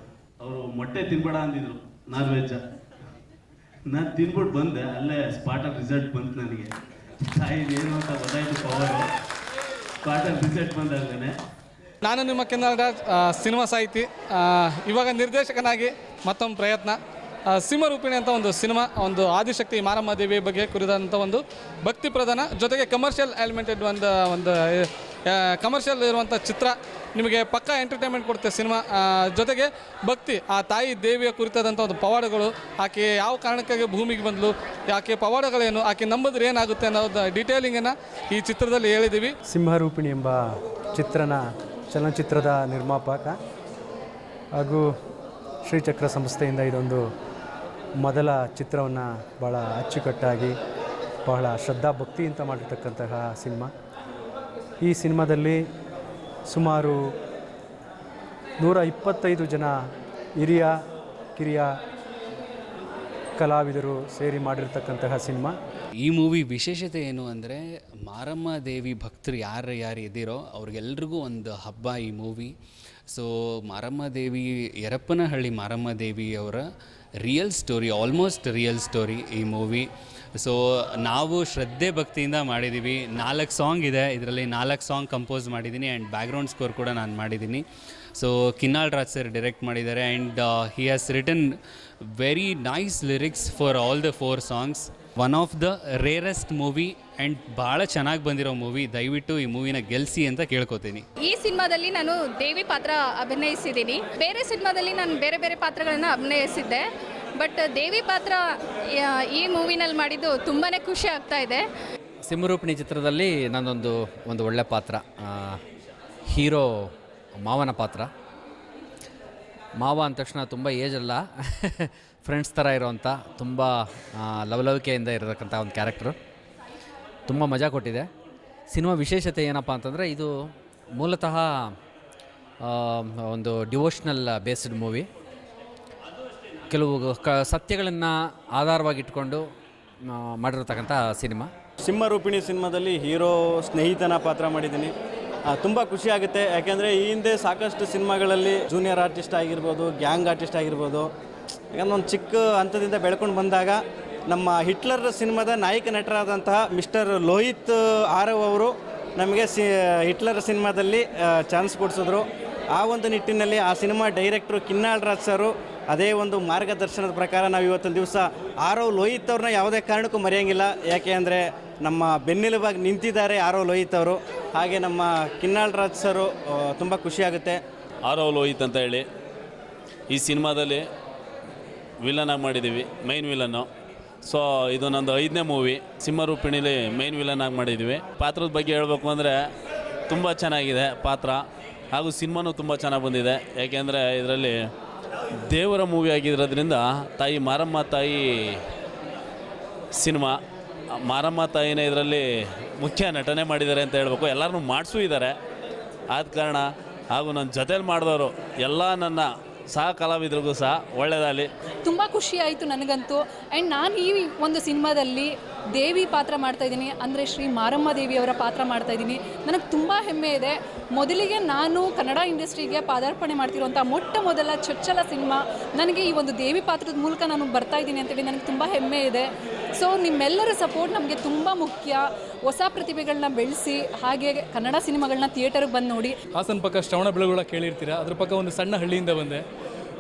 ಅವರು ಮೊಟ್ಟೆ ತಿನ್ಬೇಡ ಅಂದಿದ್ರು, ನಾನ್ ವೆಜ್ಜ ನಾನು ತಿನ್ಬಿಟ್ಟು ಬಂದೆ, ಅಲ್ಲೇ ಸ್ಪಾಟಲ್ ರಿಸಲ್ಟ್ ಬಂತು ನನಗೆ. ತಾಯಿ ಏನು ಅಂತ ಗೊತ್ತಾಯ್ತು ಸ್ಪಾಟಲ್ ರಿಸಲ್ಟ್ ಬಂದಾಗಲೇ ನಾನು ನಿಮ್ಮ ಕನ್ನಡ ಸಿನಿಮಾ ಸಾಹಿತಿ. ಇವಾಗ ನಿರ್ದೇಶಕನಾಗಿ ಮತ್ತೊಂದು ಪ್ರಯತ್ನ. ಸಿಂಹ ಸಿಂಹರೂಪಿಣಿ ಅಂತ ಒಂದು ಸಿನಿಮಾ, ಒಂದು ಆದಿಶಕ್ತಿ ಮಾರಮ್ಮ ದೇವಿ ಬಗ್ಗೆ ಕುರಿದಂಥ ಒಂದು ಭಕ್ತಿ ಪ್ರಧಾನ ಜೊತೆಗೆ ಕಮರ್ಷಿಯಲ್ ಎಲಿಮೆಂಟೆಡ್ ಒಂದು ಒಂದು ಕಮರ್ಷಿಯಲ್ ಇರುವಂಥ ಚಿತ್ರ ನಿಮಗೆ ಪಕ್ಕಾ ಎಂಟರ್ಟೈನ್ಮೆಂಟ್ ಕೊಡುತ್ತೆ ಸಿನಿಮಾ ಜೊತೆಗೆ ಭಕ್ತಿ, ಆ ತಾಯಿ ದೇವಿಯ ಕುರಿತಾದಂಥ ಒಂದು ಪವಾಡಗಳು, ಆಕೆ ಯಾವ ಕಾರಣಕ್ಕಾಗಿ ಭೂಮಿಗೆ ಬಂದಲು, ಆಕೆ ಪವಾಡಗಳೇನು, ಆಕೆ ನಂಬಿದ್ರೆ ಏನಾಗುತ್ತೆ ಅನ್ನೋದು ಡೀಟೇಲಿಂಗನ್ನು ಈ ಚಿತ್ರದಲ್ಲಿ ಹೇಳಿದ್ದೀವಿ ಸಿಂಹರೂಪಿಣಿ ಎಂಬ ಚಿತ್ರನ ಚಲನಚಿತ್ರದ ನಿರ್ಮಾಪಕ ಹಾಗೂ ಶ್ರೀಚಕ್ರ ಸಂಸ್ಥೆಯಿಂದ ಇದೊಂದು ಮೊದಲ ಚಿತ್ರವನ್ನು ಭಾಳ ಅಚ್ಚುಕಟ್ಟಾಗಿ, ಬಹಳ ಶ್ರದ್ಧಾ ಭಕ್ತಿಯಿಂದ ಮಾಡಿರ್ತಕ್ಕಂತಹ ಸಿನಿಮಾ. ಈ ಸಿನಿಮಾದಲ್ಲಿ ಸುಮಾರು ನೂರ ಇಪ್ಪತ್ತೈದು ಜನ ಹಿರಿಯ, ಕಿರಿಯ ಕಲಾವಿದರು ಸೇರಿ ಮಾಡಿರ್ತಕ್ಕಂತಹ ಸಿನಿಮಾ. ಈ ಮೂವಿ ವಿಶೇಷತೆ ಏನು ಅಂದರೆ ಮಾರಮ್ಮ ದೇವಿ ಭಕ್ತರು ಯಾರು ಯಾರು ಇದ್ದೀರೋ ಅವ್ರಿಗೆಲ್ರಿಗೂ ಒಂದು ಹಬ್ಬ ಈ movie. So Maramma Devi, ಯರಪ್ಪನಹಳ್ಳಿ Maramma ದೇವಿಯವರ real story almost real story ಈ ಮೂವಿ. ಸೊ ನಾವು ಶ್ರದ್ಧೆ ಭಕ್ತಿಯಿಂದ ಮಾಡಿದ್ದೀವಿ ನಾಲ್ಕು ಸಾಂಗ್ ಇದೆ. ಇದರಲ್ಲಿ ನಾಲ್ಕು ಸಾಂಗ್ ಕಂಪೋಸ್ ಮಾಡಿದ್ದೀನಿ ಆ್ಯಂಡ್ ಬ್ಯಾಕ್ಗ್ರೌಂಡ್ ಸ್ಕೋರ್ ಕೂಡ ನಾನು ಮಾಡಿದ್ದೀನಿ so Kinnal Raj sir direct ಮಾಡಿದ್ದಾರೆ and he has written very nice lyrics for all the four songs one of the rarest movie and ಭಾಳ ಚೆನ್ನಾಗಿ ಬಂದಿರೋ ಮೂವಿ ದಯವಿಟ್ಟು ಈ ಮೂವಿನ ಗೆಲ್ಸಿ ಅಂತ ಕೇಳ್ಕೊತೀನಿ. ಈ ಸಿನಿಮಾದಲ್ಲಿ ನಾನು ದೇವಿ ಪಾತ್ರ ಅಭಿನಯಿಸಿದ್ದೀನಿ. ಬೇರೆ ಸಿನಿಮಾದಲ್ಲಿ ನಾನು ಬೇರೆ ಬೇರೆ ಪಾತ್ರಗಳನ್ನು ಅಭಿನಯಿಸಿದ್ದೆ. ಬಟ್ ದೇವಿ ಪಾತ್ರ ಈ ಮೂವಿನಲ್ಲಿ ಮಾಡಿದ್ದು ತುಂಬಾ ಖುಷಿ ಆಗ್ತಾ ಇದೆ. ಸಿಂಹರೂಪಿಣಿ ಚಿತ್ರದಲ್ಲಿ ನನ್ನೊಂದು, ಒಂದು ಒಳ್ಳೆ ಪಾತ್ರ. ಹೀರೋ ಮಾವನ ಪಾತ್ರ. ಮಾವ ಅಂದ ತಕ್ಷಣ ತುಂಬ ಏಜ್ ಅಲ್ಲ ಫ್ರೆಂಡ್ಸ್ ಥರ ಇರೋವಂಥ ತುಂಬ ಲವಲವಿಕೆಯಿಂದ ಇರತಕ್ಕಂಥ ಒಂದು ಕ್ಯಾರೆಕ್ಟ್ರು ತುಂಬ ಮಜಾ ಕೊಟ್ಟಿದೆ. ಸಿನಿಮಾ ವಿಶೇಷತೆ ಏನಪ್ಪ ಅಂತಂದರೆ ಇದು ಮೂಲತಃ ಒಂದು ಡಿವೋಷ್ನಲ್ ಬೇಸ್ಡ್ ಮೂವಿ ಕೆಲವು ಕ ಸತ್ಯಗಳನ್ನು ಆಧಾರವಾಗಿಟ್ಕೊಂಡು ಮಾಡಿರತಕ್ಕಂಥ ಸಿನಿಮಾ. ಸಿಂಹರೂಪಿಣಿ ಸಿನಿಮಾದಲ್ಲಿ ಹೀರೋ ಸ್ನೇಹಿತನ ಪಾತ್ರ ಮಾಡಿದ್ದೀನಿ. ತುಂಬ ಖುಷಿ ಆಗುತ್ತೆ. ಯಾಕೆಂದರೆ ಈ ಹಿಂದೆ ಸಾಕಷ್ಟು ಸಿನಿಮಾಗಳಲ್ಲಿ ಜೂನಿಯರ್ ಆರ್ಟಿಸ್ಟ್ ಆಗಿರ್ಬೋದು, ಗ್ಯಾಂಗ್ ಆರ್ಟಿಸ್ಟ್ ಆಗಿರ್ಬೋದು, ಯಾಕಂದ್ರೆ ಒಂದು ಚಿಕ್ಕ ಹಂತದಿಂದ ಬೆಳ್ಕೊಂಡು ಬಂದಾಗ ನಮ್ಮ ಹಿಟ್ಲರ್ ಸಿನಿಮಾದ ನಾಯಕ ನಟರಾದಂತಹ ಮಿಸ್ಟರ್ ಲೋಹಿತ್ ಆರವ್ ಅವರು ನಮಗೆ ಸಿ, ಹಿಟ್ಲರ್ ಸಿನಿಮಾದಲ್ಲಿ ಚಾನ್ಸ್ ಕೊಡಿಸಿದ್ರು. ಆ ಒಂದು ನಿಟ್ಟಿನಲ್ಲಿ ಆ ಸಿನಿಮಾ ಡೈರೆಕ್ಟ್ರು ಕಿನ್ನಾಳ್ ರಾಜ್ ಸರು ಅದೇ ಒಂದು ಮಾರ್ಗದರ್ಶನದ ಪ್ರಕಾರ ನಾವು ಇವತ್ತೊಂದು ದಿವಸ ಆರೋ ಲೋಹಿತ್ ಅವ್ರನ್ನ ಯಾವುದೇ ಕಾರಣಕ್ಕೂ ಮರೆಯೋಂಗಿಲ್ಲ. ಯಾಕೆ ಅಂದರೆ ನಮ್ಮ ಬೆನ್ನೆಲುಬಾಗಿ ನಿಂತಿದ್ದಾರೆ ಆರೋ ಲೋಹಿತ್ ಅವರು. ಹಾಗೆ ನಮ್ಮ ಕಿನ್ನಾಳ್ ರಾಜ್ ಸರು ತುಂಬ ಖುಷಿಯಾಗುತ್ತೆ ಆರೋ ಲೋಹಿತ್ ಅಂತ ಹೇಳಿ ಈ ಸಿನಿಮಾದಲ್ಲಿ ವಿಲನಾಗಿ ಮಾಡಿದ್ದೀವಿ ಮೈನ್ ವಿಲನ್ನು ಸೊ ಇದು ನಂದು ಐದನೇ ಮೂವಿ ಸಿಂಹರೂಪಿಣಿಲಿ ಮೈನ್ ವಿಲನ್ ಆಗಿ ಮಾಡಿದ್ದೀವಿ. ಪಾತ್ರದ ಬಗ್ಗೆ ಹೇಳಬೇಕು ಅಂದರೆ ತುಂಬ ಚೆನ್ನಾಗಿದೆ ಪಾತ್ರ. ಹಾಗೂ ಸಿನಿಮಾನೂ ತುಂಬ ಚೆನ್ನಾಗಿ ಬಂದಿದೆ. ಯಾಕೆಂದರೆ ಇದರಲ್ಲಿ ದೇವರ ಮೂವಿ ಆಗಿರೋದ್ರಿಂದ ತಾಯಿ ಮಾರಮ್ಮ ತಾಯಿ ಸಿನಿಮಾ, ಮಾರಮ್ಮ ತಾಯಿನೇ ಇದರಲ್ಲಿ ಮುಖ್ಯ ನಟನೆ ಮಾಡಿದ್ದಾರೆ ಅಂತ ಹೇಳಬೇಕು. ಎಲ್ಲರನ್ನೂ ಮಾಡಿಸೂ ಇದ್ದಾರೆ ಆದ ಕಾರಣ ಹಾಗೂ ನನ್ನ ಜೊತೇಲಿ ಮಾಡಿದವರು ಎಲ್ಲ ನನ್ನ ಸಹ ಕಲಾವಿದರಿಗೂ ಸಹ ಒಳ್ಳೆಯದಾಗಲಿ ತುಂಬ ಖುಷಿ ಆಯಿತು ನನಗಂತೂ. ಆ್ಯಂಡ್ ನಾನು ಈ ಒಂದು ಸಿನಿಮಾದಲ್ಲಿ ದೇವಿ ಪಾತ್ರ ಮಾಡ್ತಾ ಇದ್ದೀನಿ. ಅಂದರೆ ಶ್ರೀ ಮಾರಮ್ಮ ದೇವಿಯವರ ಪಾತ್ರ ಮಾಡ್ತಾ ಇದ್ದೀನಿ. ನನಗೆ ತುಂಬ ಹೆಮ್ಮೆ ಇದೆ. ಮೊದಲಿಗೆ ನಾನು ಕನ್ನಡ ಇಂಡಸ್ಟ್ರಿಗೆ ಪಾದಾರ್ಪಣೆ ಮಾಡ್ತಿರುವಂಥ ಮೊಟ್ಟ ಮೊದಲ ಚೊಚ್ಚಲ ಸಿನಿಮಾ ನನಗೆ ಈ ಒಂದು ದೇವಿ ಪಾತ್ರದ ಮೂಲಕ ನಾನು ಬರ್ತಾ ಇದ್ದೀನಿ ಅಂತೇಳಿ ನನಗೆ ತುಂಬ ಹೆಮ್ಮೆ ಇದೆ. ಸೊ ನಿಮ್ಮೆಲ್ಲರ ಸಪೋರ್ಟ್ ನಮಗೆ ತುಂಬ ಮುಖ್ಯ. ಹೊಸ ಪ್ರತಿಭೆಗಳನ್ನ ಬೆಳೆಸಿ, ಹಾಗೆ ಕನ್ನಡ ಸಿನಿಮಾಗಳನ್ನ ಥಿಯೇಟರ್ಗೆ ಬಂದು ನೋಡಿ. ಹಾಸನ ಪಕ್ಕ ಶ್ರವಣ ಬೆಳಗುಳ ಕೇಳಿರ್ತೀರಾ? ಅದ್ರ ಪಕ್ಕ ಒಂದು ಸಣ್ಣ ಹಳ್ಳಿಯಿಂದ ಬಂದೆ.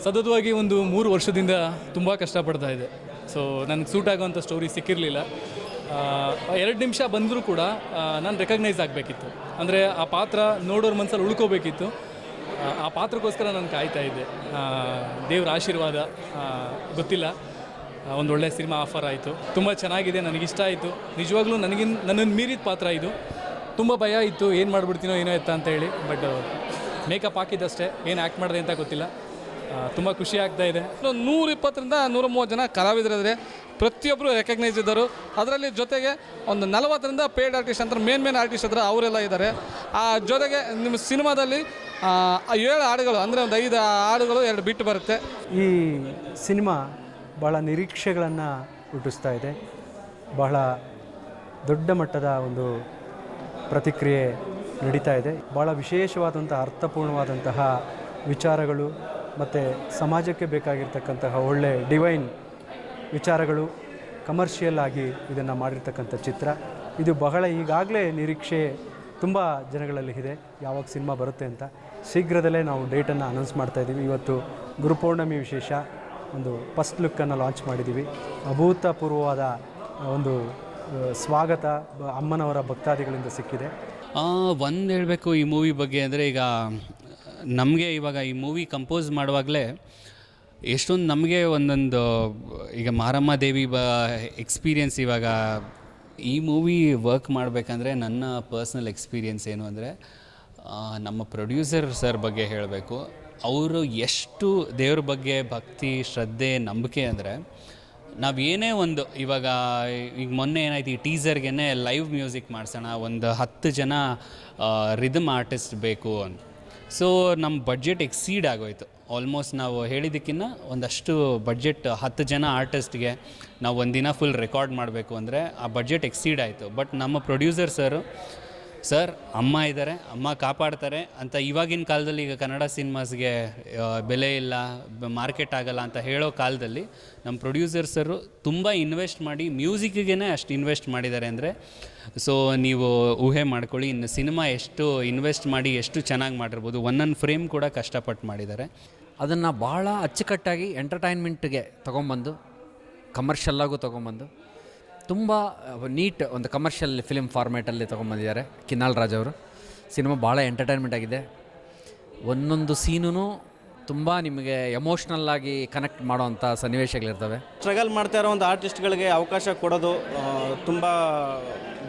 ಸತತವಾಗಿ ಒಂದು ಮೂರು ವರ್ಷದಿಂದ ತುಂಬ ಕಷ್ಟಪಡ್ತಾ ಇದೆ. ಸೊ ನನಗೆ ಸೂಟ್ ಆಗೋವಂಥ ಸ್ಟೋರಿ ಸಿಕ್ಕಿರಲಿಲ್ಲ. ಎರಡು ನಿಮಿಷ ಬಂದರೂ ಕೂಡ ನಾನು ರೆಕಗ್ನೈಸ್ ಆಗಬೇಕಿತ್ತು. ಅಂದರೆ ಆ ಪಾತ್ರ ನೋಡೋರ ಮನಸ್ಸಲ್ಲಿ ಉಳ್ಕೋಬೇಕಿತ್ತು. ಆ, ಪಾತ್ರಕ್ಕೋಸ್ಕರ ನಾನು ಕಾಯ್ತಾ ಇದ್ದೆ. ದೇವ್ರ ಆಶೀರ್ವಾದ ಗೊತ್ತಿಲ್ಲ. ಒಂದು ಒಳ್ಳೆಯ ಸಿನಿಮಾ ಆಫರ್ ಆಯಿತು. ತುಂಬ ಚೆನ್ನಾಗಿದೆ ನನಗಿಷ್ಟ ಆಯಿತು. ನಿಜವಾಗ್ಲೂ ನನಗಿನ್ ನನ್ನನ್ನು ಮೀರಿದ ಪಾತ್ರ ಇದು. ತುಂಬ ಭಯ ಇತ್ತು ಏನು ಮಾಡಿಬಿಡ್ತೀನೋ ಏನೋ ಎತ್ತ ಅಂತ ಹೇಳಿ. ಬಟ್ ಮೇಕಪ್ ಹಾಕಿದ್ದಷ್ಟೇ. ಏನು ಆ್ಯಕ್ಟ್ ಮಾಡಿದೆ ಅಂತ ಗೊತ್ತಿಲ್ಲ. ತುಂಬ ಖುಷಿ ಆಗ್ತಾ ಇದೆ. ನೂರ ಇಪ್ಪತ್ತರಿಂದ ನೂರ ಮೂವತ್ತು ಜನ ಕಲಾವಿದರಿದ್ದಾರೆ ಪ್ರತಿಯೊಬ್ಬರು ರೆಕಗ್ನೈಸ್ ಇದ್ದರು ಅದರಲ್ಲಿ ಜೊತೆಗೆ ಒಂದು ನಲವತ್ತರಿಂದ ಪೇಯ್ಡ್ ಆರ್ಟಿಸ್ಟ್ ಅಂತ ಮೇನ್ ಮೇನ್ ಆರ್ಟಿಸ್ಟ್ ಹತ್ರ ಅವರೆಲ್ಲ ಇದ್ದಾರೆ. ಆ, ಜೊತೆಗೆ ನಿಮ್ಮ ಸಿನಿಮಾದಲ್ಲಿ ಏಳು ಹಾಡುಗಳು, ಅಂದರೆ ಒಂದು ಐದು ಹಾಡುಗಳು ಎರಡು ಬಿಟ್ಟು ಬರುತ್ತೆ. ಈ ಸಿನಿಮಾ ಭಾಳ ನಿರೀಕ್ಷೆಗಳನ್ನು ಹುಟ್ಟಿಸ್ತಾ ಇದೆ. ಬಹಳ ದೊಡ್ಡ ಮಟ್ಟದ ಒಂದು ಪ್ರತಿಕ್ರಿಯೆ ನಡೀತಾ ಇದೆ. ಭಾಳ ವಿಶೇಷವಾದಂಥ ಅರ್ಥಪೂರ್ಣವಾದಂತಹ ವಿಚಾರಗಳು ಮತ್ತು ಸಮಾಜಕ್ಕೆ ಬೇಕಾಗಿರ್ತಕ್ಕಂತಹ ಒಳ್ಳೆ ಡಿವೈನ್ ವಿಚಾರಗಳು ಕಮರ್ಷಿಯಲ್ ಆಗಿ ಇದನ್ನು ಮಾಡಿರ್ತಕ್ಕಂಥ ಚಿತ್ರ. ಇದು ಬಹಳ ಈಗಾಗಲೇ ನಿರೀಕ್ಷೆ ತುಂಬ ಜನಗಳಲ್ಲಿ ಇದೆ. ಯಾವಾಗ ಸಿನಿಮಾ ಬರುತ್ತೆ ಅಂತ ಶೀಘ್ರದಲ್ಲೇ ನಾವು ಡೇಟನ್ನು ಅನೌನ್ಸ್ ಮಾಡ್ತಾ ಇದ್ದೀವಿ ಇವತ್ತು ಗುರುಪೌರ್ಣಮಿ ವಿಶೇಷ, ಒಂದು ಫಸ್ಟ್ ಲುಕ್ಕನ್ನು ಲಾಂಚ್ ಮಾಡಿದ್ದೀವಿ ಅಭೂತಪೂರ್ವವಾದ ಒಂದು ಸ್ವಾಗತ ಅಮ್ಮನವರ ಭಕ್ತಾದಿಗಳಿಂದ ಸಿಕ್ಕಿದೆ. ಒಂದು ಹೇಳಬೇಕು ಈ ಮೂವಿ ಬಗ್ಗೆ ಅಂದರೆ ಈಗ ನಮಗೆ ಇವಾಗ ಈ ಮೂವಿ ಕಂಪೋಸ್ ಮಾಡುವಾಗಲೇ ಎಷ್ಟೊಂದು ನಮಗೆ ಒಂದೊಂದು, ಈಗ ಮಾರಮ್ಮ ದೇವಿ ಬ ಎಕ್ಸ್ಪೀರಿಯೆನ್ಸ್ ಇವಾಗ ಈ ಮೂವಿ ವರ್ಕ್ ಮಾಡಬೇಕಂದ್ರೆ ನನ್ನ ಪರ್ಸ್ನಲ್ ಎಕ್ಸ್ಪೀರಿಯೆನ್ಸ್ ಏನು ಅಂದರೆ ನಮ್ಮ ಪ್ರೊಡ್ಯೂಸರ್ ಸರ್ ಬಗ್ಗೆ ಹೇಳಬೇಕು. ಅವರು ಎಷ್ಟು ದೇವ್ರ ಬಗ್ಗೆ ಭಕ್ತಿ, ಶ್ರದ್ಧೆ, ನಂಬಿಕೆ ಅಂದರೆ ನಾವು ಏನೇ ಒಂದು ಇವಾಗ ಈಗ ಮೊನ್ನೆ ಏನಾಯ್ತು, ಈ ಟೀಸರ್ಗೆ ಲೈವ್ ಮ್ಯೂಸಿಕ್ ಮಾಡಿಸೋಣ, ಒಂದು ಹತ್ತು ಜನ ರಿದಮ್ ಆರ್ಟಿಸ್ಟ್ ಬೇಕು ಅಂತ. ಸೊ ನಮ್ಮ ಬಡ್ಜೆಟ್ ಎಕ್ಸೀಡ್ ಆಗೋಯ್ತು. ಆಲ್ಮೋಸ್ಟ್ ನಾವು ಹೇಳಿದ್ದಕ್ಕಿಂತ ಒಂದಷ್ಟು ಬಡ್ಜೆಟ್ ಹತ್ತು ಜನ ಆರ್ಟಿಸ್ಟ್ಗೆ ನಾವು ಒಂದಿನ ಫುಲ್ ರೆಕಾರ್ಡ್ ಮಾಡಬೇಕು ಅಂದರೆ ಆ ಬಡ್ಜೆಟ್ ಎಕ್ಸೀಡ್ ಆಯಿತು. ಬಟ್ ನಮ್ಮ ಪ್ರೊಡ್ಯೂಸರ್ ಸರು ಸರ್, ಅಮ್ಮ ಇದ್ದಾರೆ ಅಮ್ಮ ಕಾಪಾಡ್ತಾರೆ ಅಂತ ಇವಾಗಿನ ಕಾಲದಲ್ಲಿ ಈಗ ಕನ್ನಡ ಸಿನಿಮಾಸ್ಗೆ ಬೆಲೆ ಇಲ್ಲ ಮಾರ್ಕೆಟ್ ಆಗಲ್ಲ ಅಂತ ಹೇಳೋ ಕಾಲದಲ್ಲಿ ನಮ್ಮ ಪ್ರೊಡ್ಯೂಸರ್ಸರು ತುಂಬ ಇನ್ವೆಸ್ಟ್ ಮಾಡಿ ಮ್ಯೂಸಿಕ್ಗೆ ಅಷ್ಟು ಇನ್ವೆಸ್ಟ್ ಮಾಡಿದ್ದಾರೆ ಅಂದರೆ, ಸೊ ನೀವು ಊಹೆ ಮಾಡ್ಕೊಳ್ಳಿ, ಇನ್ನು ಸಿನಿಮಾ ಎಷ್ಟು ಇನ್ವೆಸ್ಟ್ ಮಾಡಿ ಎಷ್ಟು ಚೆನ್ನಾಗಿ ಮಾಡಿರ್ಬೋದು ಒಂದೊಂದು ಫ್ರೇಮ್ ಕೂಡ ಕಷ್ಟಪಟ್ಟು ಮಾಡಿದ್ದಾರೆ. ಅದನ್ನು ಭಾಳ ಅಚ್ಚುಕಟ್ಟಾಗಿ ಎಂಟರ್ಟೈನ್ಮೆಂಟ್ಗೆ ತೊಗೊಂಬಂದು ಕಮರ್ಷಿಯಲ್ಲಾಗೂ ತೊಗೊಂಬಂದು ತುಂಬ ನೀಟ್ ಒಂದು ಕಮರ್ಷಿಯಲ್ ಫಿಲಿಮ್ ಫಾರ್ಮೇಟಲ್ಲಿ ತೊಗೊಂಬಂದಿದ್ದಾರೆ ಕಿನ್ನಾಳ್ ರಾಜ್ ಅವರು. ಸಿನಿಮಾ ಭಾಳ ಎಂಟರ್ಟೈನ್ಮೆಂಟ್ ಆಗಿದೆ. ಒಂದೊಂದು ಸೀನೂ ತುಂಬ ನಿಮಗೆ ಎಮೋಷ್ನಲ್ ಆಗಿ ಕನೆಕ್ಟ್ ಮಾಡೋವಂಥ ಸನ್ನಿವೇಶಗಳಿರ್ತವೆ. ಸ್ಟ್ರಗಲ್ ಮಾಡ್ತಾ ಇರೋ ಒಂದು ಆರ್ಟಿಸ್ಟ್ಗಳಿಗೆ ಅವಕಾಶ ಕೊಡೋದು ತುಂಬ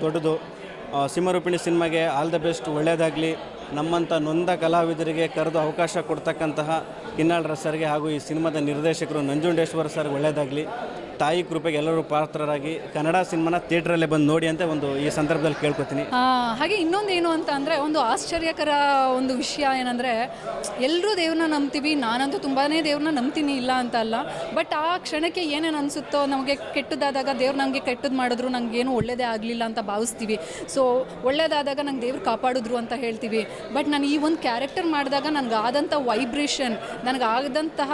ದೊಡ್ಡದು. ಸಿಂಹರೂಪಿಣಿ ಸಿನಿಮಾಗೆ ಆಲ್ ದ ಬೆಸ್ಟ್ ಒಳ್ಳೆಯದಾಗಲಿ ನಮ್ಮಂಥ ನೊಂದ ಕಲಾವಿದರಿಗೆ ಕರೆದು ಅವಕಾಶ ಕೊಡ್ತಕ್ಕಂತಹ ಕಿನ್ನಾಳ್ರ ಸರ್ಗೆ ಹಾಗೂ ಈ ಸಿನಿಮಾದ ನಿರ್ದೇಶಕರು ನಂಜುಂಡೇಶ್ವರ ಸರ್ ಒಳ್ಳೆಯದಾಗಲಿ ತಾಯಿ ಕೃಪೆಗೆ ಎಲ್ಲರೂ ಪಾತ್ರರಾಗಿ ಕನ್ನಡ ಸಿನಿಮಾನ ಥಿಯೇಟ್ರಲ್ಲೇ ಬಂದು ನೋಡಿ ಅಂತ ಒಂದು ಈ ಸಂದರ್ಭದಲ್ಲಿ ಕೇಳ್ಕೊತೀನಿ. ಹಾಗೆ ಇನ್ನೊಂದು ಏನು ಅಂತ ಅಂದರೆ ಒಂದು ಆಶ್ಚರ್ಯಕರ ಒಂದು ವಿಷಯ ಏನಂದರೆ ಎಲ್ಲರೂ ದೇವ್ರನ್ನ ನಂಬ್ತೀವಿ, ನಾನಂತೂ ತುಂಬಾ ದೇವ್ರನ್ನ ನಂಬ್ತೀನಿ ಇಲ್ಲ ಅಂತ ಅಲ್ಲ ಬಟ್ ಆ ಕ್ಷಣಕ್ಕೆ ಏನೇನು ಅನಿಸುತ್ತೋ, ನಮಗೆ ಕೆಟ್ಟದಾದಾಗ ದೇವ್ರು ನನಗೆ ಕೆಟ್ಟದ್ದು ಮಾಡಿದ್ರು ಏನು ಒಳ್ಳೇದೇ ಆಗಲಿಲ್ಲ ಅಂತ ಭಾವಿಸ್ತೀವಿ. ಸೊ ಒಳ್ಳೇದಾದಾಗ ನಂಗೆ ದೇವ್ರು ಕಾಪಾಡಿದ್ರು ಅಂತ ಹೇಳ್ತೀವಿ. ಬಟ್ ನಾನು ಈ ಒಂದು ಕ್ಯಾರೆಕ್ಟರ್ ಮಾಡಿದಾಗ ನನಗೆ ಆದಂಥ ವೈಬ್ರೇಷನ್ ನನಗೆ ಆಗದಂತಹ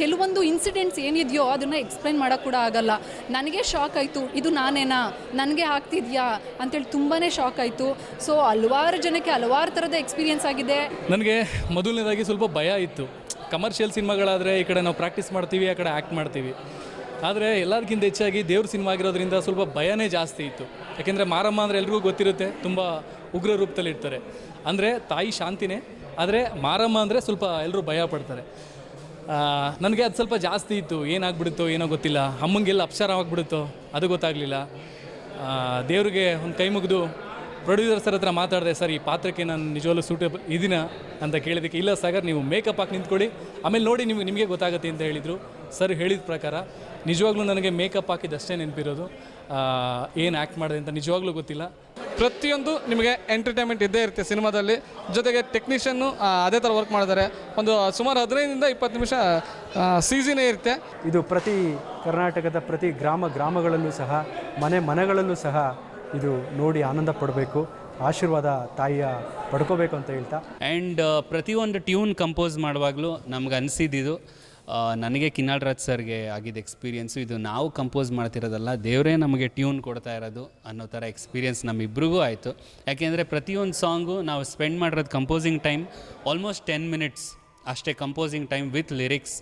ಕೆಲವೊಂದು ಇನ್ಸಿಡೆಂಟ್ಸ್ ಏನಿದೆಯೋ ಅದನ್ನು ಎಕ್ಸ್ಪ್ಲೈನ್ ಮಾಡೋಕ್ಕೆ ಕೂಡ ಆಗಲ್ಲ. ನನಗೆ ಶಾಕ್ ಆಯಿತು. ಇದು ನಾನೇನಾ? ನನಗೆ ಆಗ್ತಿದ್ಯಾ? ಅಂತೇಳಿ ತುಂಬಾ ಶಾಕ್ ಆಯಿತು. ಸೊ ಹಲವಾರು ಜನಕ್ಕೆ ಹಲವಾರು ಥರದ ಎಕ್ಸ್ಪೀರಿಯೆನ್ಸ್ ಆಗಿದೆ. ನನಗೆ ಮೊದಲನೇದಾಗಿ ಸ್ವಲ್ಪ ಭಯ ಇತ್ತು. ಕಮರ್ಷಿಯಲ್ ಸಿನಿಮಾಗಳಾದರೆ ಈ ಕಡೆ ನಾವು ಪ್ರಾಕ್ಟೀಸ್ ಮಾಡ್ತೀವಿ, ಆ ಕಡೆ ಆ್ಯಕ್ಟ್ ಮಾಡ್ತೀವಿ. ಆದರೆ ಎಲ್ಲದಕ್ಕಿಂತ ಹೆಚ್ಚಾಗಿ ದೇವ್ರ ಸಿನಿಮಾ ಆಗಿರೋದ್ರಿಂದ ಸ್ವಲ್ಪ ಭಯನೇ ಜಾಸ್ತಿ ಇತ್ತು. ಯಾಕೆಂದರೆ ಮಾರಮ್ಮ ಅಂದರೆ ಎಲ್ರಿಗೂ ಗೊತ್ತಿರುತ್ತೆ, ತುಂಬ ಉಗ್ರ ರೂಪದಲ್ಲಿ ಇರ್ತಾರೆ ಅಂದರೆ ತಾಯಿ ಶಾಂತಿನೇ, ಆದರೆ ಮಾರಮ್ಮ ಅಂದರೆ ಸ್ವಲ್ಪ ಎಲ್ಲರೂ ಭಯ ಪಡ್ತಾರೆ. ನನಗೆ ಅದು ಸ್ವಲ್ಪ ಜಾಸ್ತಿ ಇತ್ತು. ಏನಾಗ್ಬಿಡುತ್ತೋ ಏನೋ ಗೊತ್ತಿಲ್ಲ. ಅಮ್ಮಂಗೆಲ್ಲ ಅಪ್ಸರ ಆಗ್ಬಿಡುತ್ತೋ ಅದು ಗೊತ್ತಾಗಲಿಲ್ಲ. ದೇವ್ರಿಗೆ ಒಂದು ಕೈ ಮುಗಿದು, ಪ್ರೊಡ್ಯೂಸರ್ ಸರ್ ಹತ್ರ ಮಾತಾಡಿದೆ, ಸರ್, ಈ ಪಾತ್ರಕ್ಕೆ ನಾನು ನಿಜವಾಗ್ಲೂ ಸೂಟೇಬಲ್ ಇದೀನ? ಅಂತ ಕೇಳಿದ್ದಕ್ಕೆ ಇಲ್ಲ ಸಾಗರ್, ನೀವು ಮೇಕಪ್ ಹಾಕಿ ನಿಂತ್ಕೊಳ್ಳಿ. ಆಮೇಲೆ ನೋಡಿ ನಿಮಗೆ ನಿಮಗೆ ಗೊತ್ತಾಗುತ್ತೆ ಅಂತ ಹೇಳಿದರು. ಸರ್ ಹೇಳಿದ ಪ್ರಕಾರ, ನಿಜವಾಗ್ಲೂ ನನಗೆ ಮೇಕಪ್ ಹಾಕಿದ್ದಷ್ಟೇ ನೆನಪಿರೋದು. ಏನು ಆ್ಯಕ್ಟ್ ಮಾಡಿದೆ ಅಂತ ನಿಜವಾಗ್ಲೂ ಗೊತ್ತಿಲ್ಲ. ಪ್ರತಿಯೊಂದು ನಿಮಗೆ ಎಂಟರ್ಟೈನ್ಮೆಂಟ್ ಇದ್ದೇ ಇರುತ್ತೆ ಸಿನಿಮಾದಲ್ಲಿ. ಜೊತೆಗೆ ಟೆಕ್ನಿಷಿಯನ್ನು ಅದೇ ಥರ ವರ್ಕ್ ಮಾಡಿದ್ದಾರೆ. ಒಂದು ಸುಮಾರು ಹದಿನೈದರಿಂದ ಇಪ್ಪತ್ತು ನಿಮಿಷ ಸೀಸನೇ ಇರುತ್ತೆ. ಇದು ಪ್ರತಿ ಕರ್ನಾಟಕದ ಪ್ರತಿ ಗ್ರಾಮ ಗ್ರಾಮಗಳಲ್ಲೂ ಸಹ ಮನೆ ಮನೆಗಳಲ್ಲೂ ಸಹ ಇದು ನೋಡಿ ಆನಂದ ಪಡಬೇಕು ಆಶೀರ್ವಾದ ತಾಯಿಯ ಪಡ್ಕೋಬೇಕು ಅಂತ ಹೇಳ್ತಾ. ಆ್ಯಂಡ್ ಪ್ರತಿಯೊಂದು ಟ್ಯೂನ್ ಕಂಪೋಸ್ ಮಾಡುವಾಗಲೂ ನಮ್ಗೆ ಅನಿಸಿದ್ದು ನನಗೆ ಕಿನ್ನಾಳ್ ರಾಜ್ ಸರ್ಗೆ ಆಗಿದ್ದ ಎಕ್ಸ್ಪೀರಿಯೆನ್ಸು ಇದು ನಾವು ಕಂಪೋಸ್ ಮಾಡ್ತಿರೋದಲ್ಲ, ದೇವರೇ ನಮಗೆ ಟ್ಯೂನ್ ಕೊಡ್ತಾ ಇರೋದು ಅನ್ನೋ ಥರ ಎಕ್ಸ್ಪೀರಿಯೆನ್ಸ್ ನಮ್ಮಿಬ್ರಿಗೂ ಆಯಿತು. ಯಾಕೆಂದರೆ ಪ್ರತಿಯೊಂದು ಸಾಂಗು ನಾವು ಸ್ಪೆಂಡ್ ಮಾಡಿರೋದು composing time almost ten minutes ಅಷ್ಟೇ ಕಂಪೋಸಿಂಗ್ ಟೈಮ್ ವಿತ್ ಲಿರಿಕ್ಸ್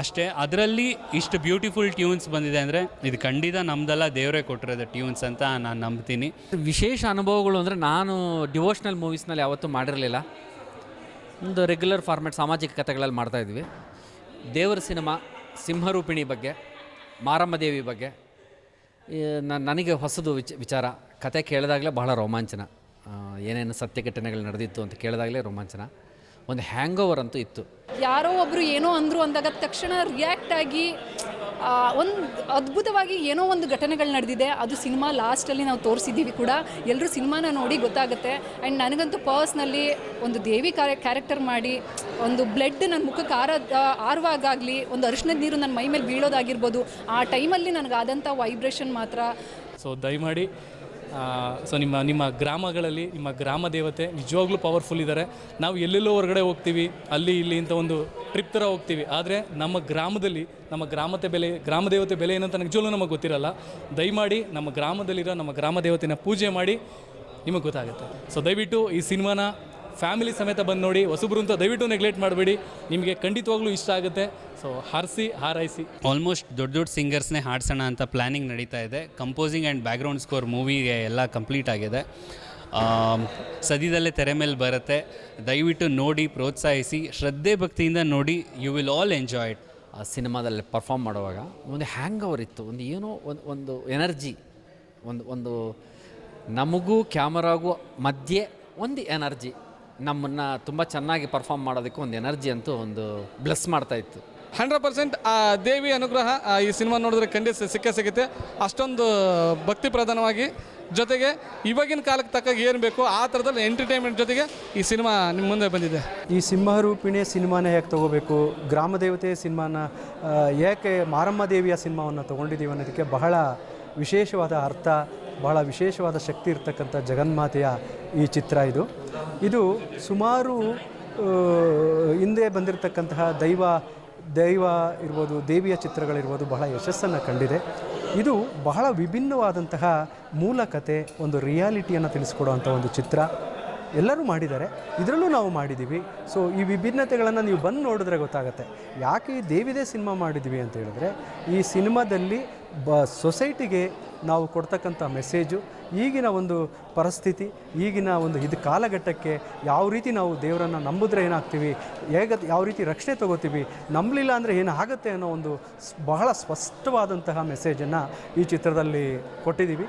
ಅಷ್ಟೇ, ಅದರಲ್ಲಿ ಇಷ್ಟು ಬ್ಯೂಟಿಫುಲ್ ಟ್ಯೂನ್ಸ್ ಬಂದಿದೆ ಅಂದರೆ ಇದು ಖಂಡಿತ ನಮ್ದೆಲ್ಲ, ದೇವರೇ ಕೊಟ್ಟಿರೋದು ಟ್ಯೂನ್ಸ್ ಅಂತ ನಾನು ನಂಬ್ತೀನಿ. ವಿಶೇಷ ಅನುಭವಗಳು ಅಂದರೆ ನಾನು ಡಿವೋಷ್ನಲ್ ಮೂವೀಸ್ನಲ್ಲಿ ಯಾವತ್ತೂ ಮಾಡಿರಲಿಲ್ಲ. ಒಂದು ರೆಗ್ಯುಲರ್ ಫಾರ್ಮ್ಯಾಟ್ ಸಾಮಾಜಿಕ ಕಥೆಗಳಲ್ಲಿ ಮಾಡ್ತಾಯಿದ್ವಿ ದೇವರ ಸಿನಿಮಾ, ಸಿಂಹರೂಪಿಣಿ ಬಗ್ಗೆ ಮಾರಮ್ಮ ದೇವಿ ಬಗ್ಗೆ ನನಗೆ ಹೊಸದು ವಿಚ, ವಿಚಾರ. ಕತೆ ಕೇಳಿದಾಗಲೇ ಬಹಳ ರೋಮಾಂಚನ. ಏನೇನು ಸತ್ಯ ಘಟನೆಗಳು ನಡೆದಿತ್ತು ಅಂತ ಕೇಳಿದಾಗಲೇ ರೋಮಾಂಚನ. ಒಂದು ಹ್ಯಾಂಗ್ ಓವರ್ ಅಂತೂ ಇತ್ತು. ಯಾರೋ ಒಬ್ಬರು ಏನೋ ಅಂದರು ಅಂದಾಗ ತಕ್ಷಣ ರಿಯಾಕ್ಟ್ ಆಗಿ ಒಂದು ಅದ್ಭುತವಾಗಿ ಏನೋ ಒಂದು ಘಟನೆಗಳು ನಡೆದಿದೆ. ಅದು ಸಿನಿಮಾ ಲಾಸ್ಟಲ್ಲಿ ನಾವು ತೋರಿಸಿದ್ದೀವಿ ಕೂಡ. ಎಲ್ಲರೂ ಸಿನಿಮಾನ ನೋಡಿ ಗೊತ್ತಾಗುತ್ತೆ. ಆ್ಯಂಡ್ ನನಗಂತೂ ಪರ್ಸ್ನಲ್ಲಿ ಒಂದು ದೇವಿ ಕ್ಯಾರೆ ಕ್ಯಾರೆಕ್ಟರ್ ಮಾಡಿ, ಒಂದು ಬ್ಲಡ್ ನನ್ನ ಮುಖಕ್ಕೆ ಆರ ಆರುವಾಗಲಿ ಒಂದು ಅರಿಶಿನದ ನೀರು ನನ್ನ ಮೈ ಮೇಲೆ ಬೀಳೋದಾಗಿರ್ಬೋದು, ಆ ಟೈಮಲ್ಲಿ ನನಗಾದಂಥ ವೈಬ್ರೇಷನ್ ಮಾತ್ರ. ಸೊ ದಯಮಾಡಿ ಸೊ ನಿಮ್ಮ ನಿಮ್ಮ ಗ್ರಾಮಗಳಲ್ಲಿ, ನಿಮ್ಮ ಗ್ರಾಮ ದೇವತೆ ನಿಜವಾಗ್ಲೂ ಪವರ್ಫುಲ್ ಇದ್ದಾರೆ ನಾವು ಎಲ್ಲೆಲ್ಲೋ ಹೊರಗಡೆ ಹೋಗ್ತೀವಿ, ಅಲ್ಲಿ ಇಲ್ಲಿ ಅಂತ ಒಂದು ಟ್ರಿಪ್ ಥರ ಹೋಗ್ತೀವಿ. ಆದರೆ ನಮ್ಮ ಗ್ರಾಮದಲ್ಲಿ, ನಮ್ಮ ಗ್ರಾಮತೆ ಬೆಲೆ, ಗ್ರಾಮ ದೇವತೆ ಬೆಲೆ ಏನಂತ ನಿಜವಾಗ್ಲೂ ನಮಗೆ ಗೊತ್ತಿರಲ್ಲ. ದಯಮಾಡಿ ನಮ್ಮ ಗ್ರಾಮದಲ್ಲಿರೋ ನಮ್ಮ ಗ್ರಾಮ ದೇವತೆನ ಪೂಜೆ ಮಾಡಿ ನಿಮಗೆ ಗೊತ್ತಾಗುತ್ತೆ. ಸೊ ದಯವಿಟ್ಟು ಈ ಸಿನಿಮಾನ ಫ್ಯಾಮಿಲಿ ಸಮೇತ ಬಂದು ನೋಡಿ ಹೊಸಬ್ರು ಅಂತ ದಯವಿಟ್ಟು ನೆಗ್ಲೆಕ್ಟ್ ಮಾಡಬೇಡಿ. ನಿಮಗೆ ಖಂಡಿತವಾಗ್ಲೂ ಇಷ್ಟ ಆಗುತ್ತೆ. ಸೊ ಹಾರಿಸಿ ಹಾರೈಸಿ. ಆಲ್ಮೋಸ್ಟ್ ದೊಡ್ಡ ದೊಡ್ಡ ಸಿಂಗರ್ಸ್ನೇ ಹಾಡ್ಸೋಣ ಅಂತ ಪ್ಲ್ಯಾನಿಂಗ್ ನಡೀತಾ ಇದೆ. ಕಂಪೋಸಿಂಗ್ ಆ್ಯಂಡ್ ಬ್ಯಾಕ್ಗ್ರೌಂಡ್ ಸ್ಕೋರ್ ಮೂವಿಗೆ ಎಲ್ಲ ಕಂಪ್ಲೀಟ್ ಆಗಿದೆ. ಸದ್ಯದಲ್ಲೇ ತೆರೆ ಮೇಲೆ ಬರುತ್ತೆ. ದಯವಿಟ್ಟು ನೋಡಿ ಪ್ರೋತ್ಸಾಹಿಸಿ ಶ್ರದ್ಧೆ ಭಕ್ತಿಯಿಂದ ನೋಡಿ you will all enjoy it ಆ ಸಿನಿಮಾದಲ್ಲಿ ಪರ್ಫಾರ್ಮ್ ಮಾಡುವಾಗ ಒಂದು ಹ್ಯಾಂಗ್ ಓವರ್ ಇತ್ತು. ಒಂದು ಏನೋ ಒಂದು ಒಂದು ಎನರ್ಜಿ ಒಂದು ಒಂದು ನಮಗೂ ಕ್ಯಾಮರಾಗೂ ಮಧ್ಯೆ ಒಂದು ಎನರ್ಜಿ ನಮ್ಮನ್ನು ತುಂಬ ಚೆನ್ನಾಗಿ ಪರ್ಫಾರ್ಮ್ ಮಾಡೋದಕ್ಕೆ ಒಂದು ಎನರ್ಜಿ ಅಂತೂ ಒಂದು ಬ್ಲೆಸ್ ಮಾಡ್ತಾ ಇತ್ತು. ಹಂಡ್ರೆಡ್ ಪರ್ಸೆಂಟ್ ಆ ದೇವಿ ಅನುಗ್ರಹ ಆ ಈ ಸಿನಿಮಾ ನೋಡಿದ್ರೆ ಖಂಡಿತ ಸಿಕ್ಕೇ ಸಿಗುತ್ತೆ. ಅಷ್ಟೊಂದು ಭಕ್ತಿ ಪ್ರಧಾನವಾಗಿ. ಜೊತೆಗೆ ಇವಾಗಿನ ಕಾಲಕ್ಕೆ ತಕ್ಕ ಏನು ಬೇಕು ಆ ಥರದಲ್ಲಿ ಎಂಟರ್ಟೈನ್ಮೆಂಟ್ ಜೊತೆಗೆ ಈ ಸಿನಿಮಾ ನಿಮ್ಮ ಮುಂದೆ ಬಂದಿದೆ. ಈ ಸಿಂಹರೂಪಿಣಿ ಸಿನಿಮಾನ ಯಾಕೆ ತಗೋಬೇಕು? ಗ್ರಾಮ ದೇವತೆ ಸಿನಿಮಾನ ಯಾಕೆ ಮಾರಮ್ಮ ದೇವಿಯ ಸಿನಿಮಾವನ್ನು ತೊಗೊಂಡಿದ್ದೀವಿ ಅನ್ನೋದಕ್ಕೆ ಬಹಳ ವಿಶೇಷವಾದ ಅರ್ಥ. ಬಹಳ ವಿಶೇಷವಾದ ಶಕ್ತಿ ಇರ್ತಕ್ಕಂಥ ಜಗನ್ಮಾತೆಯ ಈ ಚಿತ್ರ ಇದು. ಇದು ಸುಮಾರು ಹಿಂದೆ ಬಂದಿರತಕ್ಕಂತಹ ದೈವ ದೈವ ಇರ್ಬೋದು, ದೇವಿಯ ಚಿತ್ರಗಳಿರ್ಬೋದು ಬಹಳ ಯಶಸ್ಸನ್ನು ಕಂಡಿದೆ. ಇದು ಬಹಳ ವಿಭಿನ್ನವಾದಂತಹ ಮೂಲ ಕತೆ ಒಂದು ರಿಯಾಲಿಟಿಯನ್ನು ತಿಳಿಸ್ಕೊಡುವಂಥ ಒಂದು ಚಿತ್ರ. ಎಲ್ಲರೂ ಮಾಡಿದ್ದಾರೆ, ಇದರಲ್ಲೂ ನಾವು ಮಾಡಿದ್ದೀವಿ. ಸೊ ಈ ವಿಭಿನ್ನತೆಗಳನ್ನು ನೀವು ಬಂದು ನೋಡಿದ್ರೆ ಗೊತ್ತಾಗುತ್ತೆ. ಯಾಕೆ ಈ ದೇವಿದೇ ಸಿನಿಮಾ ಮಾಡಿದ್ವಿ ಅಂತ ಹೇಳಿದ್ರೆ, ಈ ಸಿನಿಮಾದಲ್ಲಿ ಬ, ಸೊಸೈಟಿಗೆ ನಾವು ಕೊಡ್ತಕ್ಕಂಥ ಮೆಸೇಜು ಈಗಿನ ಒಂದು ಪರಿಸ್ಥಿತಿ, ಈಗಿನ ಒಂದು ಇದು ಕಾಲಘಟ್ಟಕ್ಕೆ ಯಾವ ರೀತಿ ನಾವು ದೇವರನ್ನು ನಂಬಿದ್ರೆ ಏನಾಗ್ತೀವಿ, ಹೇಗೆ ಯಾವ ರೀತಿ ರಕ್ಷಣೆ ತಗೋತೀವಿ, ನಂಬಲಿಲ್ಲ ಅಂದರೆ ಏನಾಗುತ್ತೆ ಅನ್ನೋ ಒಂದು ಬಹಳ ಸ್ಪಷ್ಟವಾದಂತಹ ಮೆಸೇಜನ್ನು ಈ ಚಿತ್ರದಲ್ಲಿ ಕೊಟ್ಟಿದ್ದೀವಿ.